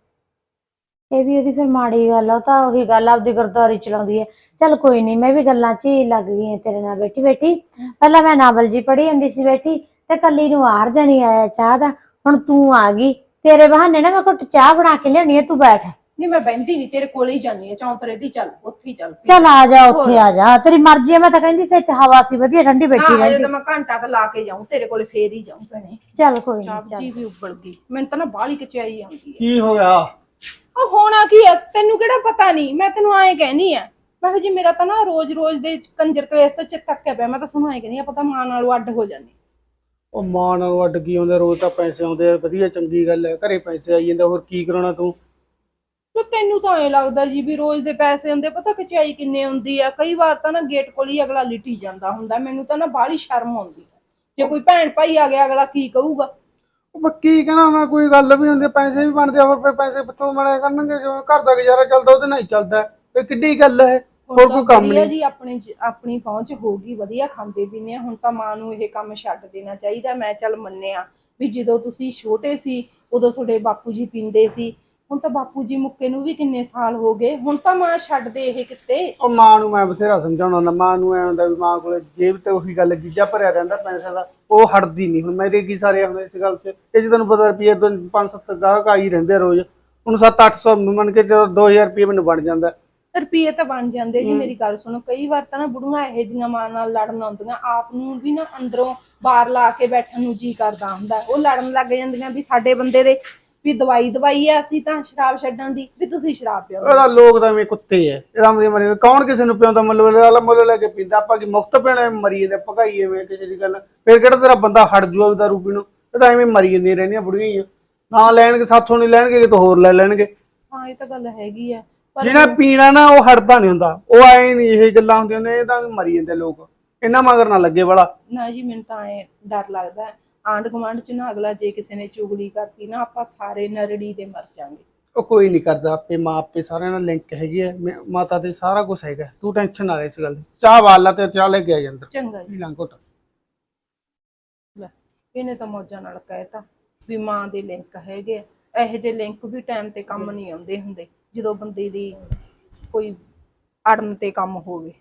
ਇਹ ਵੀ ਉਹਦੀ ਫਿਰ ਮਾੜੀ ਗੱਲ ਆ ਉਹ ਤਾਂ ਉਹੀ ਗੱਲ ਆਪਦੀ ਗਰਦਾਰੀ ਚਲਾਉਂਦੀ ਹੈ ਚੱਲ ਕੋਈ ਨਹੀਂ ਮੈਂ ਵੀ ਗੱਲਾਂ 'ਚ ਹੀ ਲੱਗ ਗਈ ਹਾਂ ਤੇਰੇ ਨਾਲ ਬੈਠੀ ਬੈਠੀ। ਪਹਿਲਾਂ ਮੈਂ ਨਾਵਲ ਜੀ ਪੜ੍ਹੀ ਜਾਂਦੀ ਸੀ ਬੈਠੀ ਤੇ ਕੱਲੀ ਨੂੰ ਆਰ ਜਾਣੀ ਆਇਆ ਚਾਹ ਦਾ ਹੁਣ ਤੂੰ ਆ ਗਈ। ਤੇਰੇ ਬਹਾਨੇ ਨਾ ਮੈਂ ਘੁੱਟ ਚਾਹ ਬਣਾ ਕੇ ਲਿਆਉਣੀ ਹੈ ਤੂੰ ਬੈਠ। ਨਹੀਂ ਮੈਂ ਬੈੰਦੀ ਨਹੀਂ ਤੇਰੇ ਕੋਲੇ ਹੀ ਜਾਨੀ ਆ ਚੌਂਤਰੇ ਦੀ ਚੱਲ ਉੱਥੇ ਹੀ ਚੱਲ। ਚੱਲ ਆ ਜਾ ਉੱਥੇ ਆ ਜਾ ਤੇਰੀ ਮਰਜ਼ੀ ਹੈ ਮੈਂ ਤਾਂ ਕਹਿੰਦੀ ਸੀ ਇੱਥੇ ਹਵਾ ਸੀ ਵਧੀਆ ਠੰਡੀ ਬੈਠੀ ਹਾਂ ਅਜੇ ਰਹਿੰਦੀ। ਤਾਂ ਮੈਂ ਘੰਟਾ ਕੁ ਲਾ ਕੇ ਜਾਊਂ ਤੇਰੇ ਕੋਲੇ ਫੇਰ ਹੀ ਜਾਊਂ ਭੈਣੇ। ਚੱਲ ਕੋਈ ਨਹੀਂ ਸਬਜ਼ੀ ਵੀ ਉੱਬਲ ਗਈ। ਮੈਨੂੰ ਤਾਂ ਨਾ ਬਾਹਲੀ ਕਚਾਈ ਆਉਂਦੀ ਹੈ ਕੀ ਹੋ ਗਿਆ? ਉਹ ਹੋਣਾ ਕੀ ਐ ਤੈਨੂੰ ਕਿਹੜਾ ਪਤਾ ਨਹੀਂ? ਮੈਂ ਤੈਨੂੰ ਐਂ ਕਹਿਨੀ ਆ। ਮੈਂ ਕਿਹਾ ਜੀ ਮੇਰਾ ਤਾਂ ਨਾ ਰੋਜ਼-ਰੋਜ਼ ਦੇ ਕੰਜਰ ਕਲੇਸ਼ ਤੋਂ ਚਿੱਤ ਤੱਕਿਆ ਪਿਆ। ਮੈਂ ਤਾਂ ਸੁਣਾਇਆ ਐਂ ਕਹਿੰਦੀ ਆ ਪਤਾ ਮਾਂ ਨਾਲੋਂ ਅੱਡ ਹੋ ਜਾਂਦੀ। ਉਹ ਮਾਂ ਨਾਲ ਅੱਡ ਕੀ ਆਉਂਦੇ ਰੋਜ਼ ਤਾਂ ਪੈਸੇ ਆਉਂਦੇ ਆ। ਵਧੀਆ ਚੰਗੀ ਗੱਲ ਹੈ ਘਰੇ ਪੈਸੇ ਆਈ ਜਾਂਦੇ ਹੋਰ ਕੀ ਕਰਾਉਣਾ ਤੂੰ? ਤੇ ਤੈਨੂੰ ਤਾਂ ਐਂ ਲੱਗਦਾ ਜੀ ਵੀ ਰੋਜ਼ ਦੇ ਪੈਸੇ ਹੁੰਦੇ ਪਤਾ ਕਚਾਈ ਕਿੰਨੇ ਹੁੰਦੀ ਆ। ਕਈ ਵਾਰ ਤਾਂ ਨਾ ਗੇਟ ਕੋਲ ਹੀ ਅਗਲਾ ਲਿਟੀ ਜਾਂਦਾ ਹੁੰਦਾ। ਮੈਨੂੰ ਤਾਂ ਨਾ ਬਾਹਲੀ ਸ਼ਰਮ ਆਉਂਦੀ ਆ। ਜੇ ਕੋਈ ਭੈਣ ਭਾਈ ਆ ਗਿਆ ਅਗਲਾ ਕੀ ਕਹੂਗਾ? ਉਹ ਕੀ ਕਹਿਣਾ ਮੈਂ ਕੋਈ ਗੱਲ ਵੀ ਹੁੰਦੀ ਆ, ਪੈਸੇ ਵੀ ਬਣਦੇ ਆ ਫਿਰ ਪੈਸੇ ਕਿੱਥੋਂ ਮਿਲਿਆ ਕਰਨਗੇ ਜਿਵੇਂ ਘਰ ਦਾ ਗੁਜ਼ਾਰਾ ਚੱਲਦਾ ਉਹਦੇ ਨਾਲ ਹੀ ਚੱਲਦਾ। ਇਹ ਕਿੱਡੀ ਗੱਲ ਹੈ ਹੋਰ ਕੋਈ ਕੰਮ ਵਧੀਆ ਨਹੀਂ ਜੀ ਆਪਣੀ ਆਪਣੀ ਪਹੁੰਚ ਹੋ ਗਈ ਵਧੀਆ ਖਾਂਦੇ ਪੀਂਦੇ ਆ ਹੁਣ ਤਾਂ ਮਾਂ ਨੂੰ ਇਹ ਕੰਮ ਛੱਡ ਦੇਣਾ ਚਾਹੀਦਾ ਮੈਂ ਚੱਲ ਮੰਨਿਆ ਵੀ ਜਦੋਂ ਤੁਸੀਂ ਛੋਟੇ ਸੀ ਉਦੋਂ ਤੁਹਾਡੇ ਬਾਪੂ ਜੀ ਪੀਂਦੇ ਸੀ ਹੁਣ ਤਾਂ ਬਾਪੂ ਜੀ ਮੁੱਕੇ ਨੂੰ ਵੀ ਕਿੰਨੇ ਸਾਲ ਹੋ ਗਏ ਹੁਣ ਤਾਂ ਮਾਂ ਛੱਡ ਦੇ ਇਹ ਕਿਤੇ। ਉਹ ਮਾਂ ਨੂੰ ਮੈਂ ਬਥੇਰਾ ਸਮਝਾਉਣਾ ਹੁੰਦਾ ਮਾਂ ਨੂੰ ਐ ਹੁੰਦਾ ਵੀ ਮਾਂ ਕੋਲੇ ਜੇਬ ਤੇ ਉਹੀ ਗੱਲ ਗੀਜਾ ਭਰਿਆ ਰਹਿੰਦਾ ਪੈਸੇ ਦਾ ਉਹ ਹਟਦੀ ਨਹੀਂ। ਹੁਣ ਮੇਰੇ ਕੀ ਸਾਰੇ ਹੁੰਦੇ ਇਸ ਗੱਲ 'ਚ ਇਹ 'ਚ ਤੁਹਾਨੂੰ ਪਤਾ ਰੁਪਏ ਤੋਂ 5-7 ਗਾਹਕ ਆਈ ਰਹਿੰਦੇ ਰੋਜ਼ ਹੁਣ 7-800 ਮੰਨ ਕੇ ਜਦੋਂ 2000 ਰੁਪਏ ਮੈਨੂੰ ਬਣ ਜਾਂਦਾ। ਰੁਪਈਏ ਤਾਂ ਬਣ ਜਾਂਦੇ ਜੀ ਮੇਰੀ ਗੱਲ ਸੁਣੋ ਕਈ ਵਾਰ ਤਾਂ ਨਾ ਬੁੜੀਆਂ ਇਹੋ ਜਿਹੀਆਂ ਮਾਂ ਨਾਲ ਲੜਨ ਆਉਂਦੀਆਂ ਆਪ ਨੂੰ ਵੀ ਨਾ ਅੰਦਰੋਂ ਬਾਹਰ ਲਾ ਕੇ ਬੈਠਣ ਨੂੰ ਜੀ ਕਰਦਾ ਹੁੰਦਾ। ਉਹ ਲੜਨ ਲੱਗ ਜਾਂਦੀਆਂ ਵੀ ਸਾਡੇ ਬੰਦੇ ਦੇ ਵੀ ਦਵਾਈ ਦਵਾਈ ਆ ਅਸੀਂ ਤਾਂ ਸ਼ਰਾਬ ਛੱਡਣ ਦੀ ਵੀ ਤੁਸੀਂ ਸ਼ਰਾਬ ਪੀਓ। ਇਹਦਾ ਲੋਕ ਤਾਂ ਐਵੇਂ ਕੁੱਤੇ ਐ। ਇਹਦਾ ਮਰੀ ਮਰੀ ਕੌਣ ਕਿਸੇ ਨੂੰ ਪਿਆਉਂਦਾ ਮੁੱਲ ਵਾਲਾ ਮੁੱਲ ਲੈ ਕੇ ਪੀਂਦਾ। ਆਪਾਂ ਕੀ ਮੁਫਤ ਪੀਣਾ ਮਰੀ ਜਾਂਦੇ ਭਗਾਈ ਐਵੇਂ ਕਿਸੇ ਦੀ ਗੱਲ। ਫਿਰ ਕਿਹੜਾ ਤੇਰਾ ਬੰਦਾ ਹਟ ਜੂਗਾ ਦਾਰੂ ਪੀਣੋਂ ਇਹ ਤਾਂ ਐਵੇਂ ਮਰੀ ਜਾਂਦੀਆਂ ਰਹਿੰਦੀਆਂ ਬੁੜੀਆਂ ਹੀ ਆ। ਨਾ ਲੈਣਗੇ ਸਾਥੋਂ ਨਹੀਂ ਲੈਣਗੇ ਕਿਤੋਂ ਹੋਰ ਲੈ ਲੈਣਗੇ। ਹਾਂ ਇਹ ਤਾਂ ਗੱਲ ਹੈਗੀ ਆ ਪਰ ਜਿਹਨਾਂ ਪੀਣਾ ਨਾ ਉਹ ਹਟਦਾ ਨਹੀਂ ਹੁੰਦਾ। ਉਹ ਐ ਨਹੀਂ ਇਹ ਗੱਲਾਂ ਹੁੰਦੀਆਂ ਨੇ ਇਹ ਤਾਂ ਮਰੀ ਜਾਂਦੇ ਲੋਕ। ਇਹਨਾਂ ਮਗਰ ਨਾ ਲੱਗੇ ਬੜਾ ਨਾ ਜੀ ਮੈਨੂੰ ਤਾਂ ਐ ਡਰ ਲੱਗਦਾ। ਹੈ। ਆਂਢ ਗੁਆਂਢ ਚ ਨਾ ਅਗਲਾ ਜੇ ਕਿਸੇ ਨੇ ਚੁਗਲੀ ਕਰਤੀ ਨਾ ਆਪਾਂ ਸਾਰੇ ਨਰੜੀ ਦੇ ਮਰ ਜਾਾਂਗੇ। ਉਹ ਕੋਈ ਨਹੀਂ ਕਰਦਾ ਆਪੇ ਮਾਂ ਆਪੇ ਸਾਰਿਆਂ ਨਾਲ ਲਿੰਕ ਹੈਗੀ ਹੈ। ਮੈਂ- ਮਾਤਾ ਦੇ ਸਾਰਾ ਕੁਝ ਹੈਗਾ। ਤੂੰ ਟੈਨਸ਼ਨ ਨਾ ਲੈ ਇਸ ਗੱਲ ਦੀ। ਚਾਹ ਵਾਲਾ ਤੇ ਚਾਹ ਲੈ ਕੇ ਆ ਜਾਂਦਾ ਚੰਗਾ ਜੀ। ਪੀ ਲਾਂ ਘੁੱਟ। ਲੈ ਇਹਨੇ ਤਾਂ ਮੌਜਾਂ ਨਾਲ ਕਹਿਤਾ ਵੀ ਮਾਂ ਦੇ ਲਿੰਕ ਹੈਗੇ ਆ। ਇਹੋ ਜਿਹੇ ਲਿੰਕ ਵੀ ਟਾਈਮ ਤੇ ਕੰਮ ਨਹੀਂ ਆਉਂਦੇ ਹੁੰਦੇ। ਜਦੋਂ ਬੰਦੇ ਦੀ ਕੋਈ ਅੜਨ ਤੇ ਕੰਮ ਹੋਵੇ।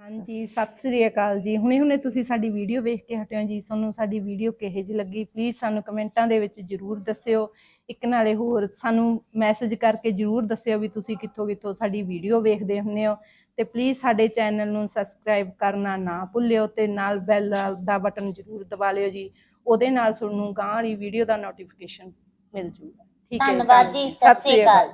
ਹਾਂਜੀ ਸਤਿ ਸ੍ਰੀ ਅਕਾਲ ਜੀ। ਹੁਣੇ ਹੁਣੇ ਤੁਸੀਂ ਸਾਡੀ ਵੀਡੀਓ ਵੇਖ ਕੇ ਹਟਿਓ ਜੀ। ਤੁਹਾਨੂੰ ਸਾਡੀ ਵੀਡੀਓ ਕਿਹੋ ਜਿਹੀ ਲੱਗੀ ਪਲੀਜ਼ ਸਾਨੂੰ ਕਮੈਂਟਾਂ ਦੇ ਵਿੱਚ ਜਰੂਰ ਦੱਸਿਓ। ਇੱਕ ਨਾਲੇ ਹੋਰ ਸਾਨੂੰ ਮੈਸੇਜ ਕਰਕੇ ਜਰੂਰ ਦੱਸਿਓ ਵੀ ਤੁਸੀਂ ਕਿੱਥੋਂ ਕਿੱਥੋਂ ਸਾਡੀ ਵੀਡੀਓ ਵੇਖਦੇ ਹੁੰਦੇ ਹੋ। ਤੇ ਪਲੀਜ਼ ਸਾਡੇ ਚੈਨਲ ਨੂੰ ਸਬਸਕ੍ਰਾਈਬ ਕਰਨਾ ਨਾ ਭੁੱਲਿਓ ਤੇ ਨਾਲ ਬੈਲ ਦਾ ਬਟਨ ਜਰੂਰ ਦਬਾ ਲਿਓ ਜੀ। ਉਹਦੇ ਨਾਲ ਤੁਹਾਨੂੰ ਗਾਂ ਵਾਲੀ ਵੀਡੀਓ ਦਾ ਨੋਟੀਫਿਕੇਸ਼ਨ ਮਿਲ ਜੂਗਾ। ਠੀਕ ਹੈ ਧੰਨਵਾਦ ਜੀ ਸਤਿ ਸ੍ਰੀ ਅਕਾਲ।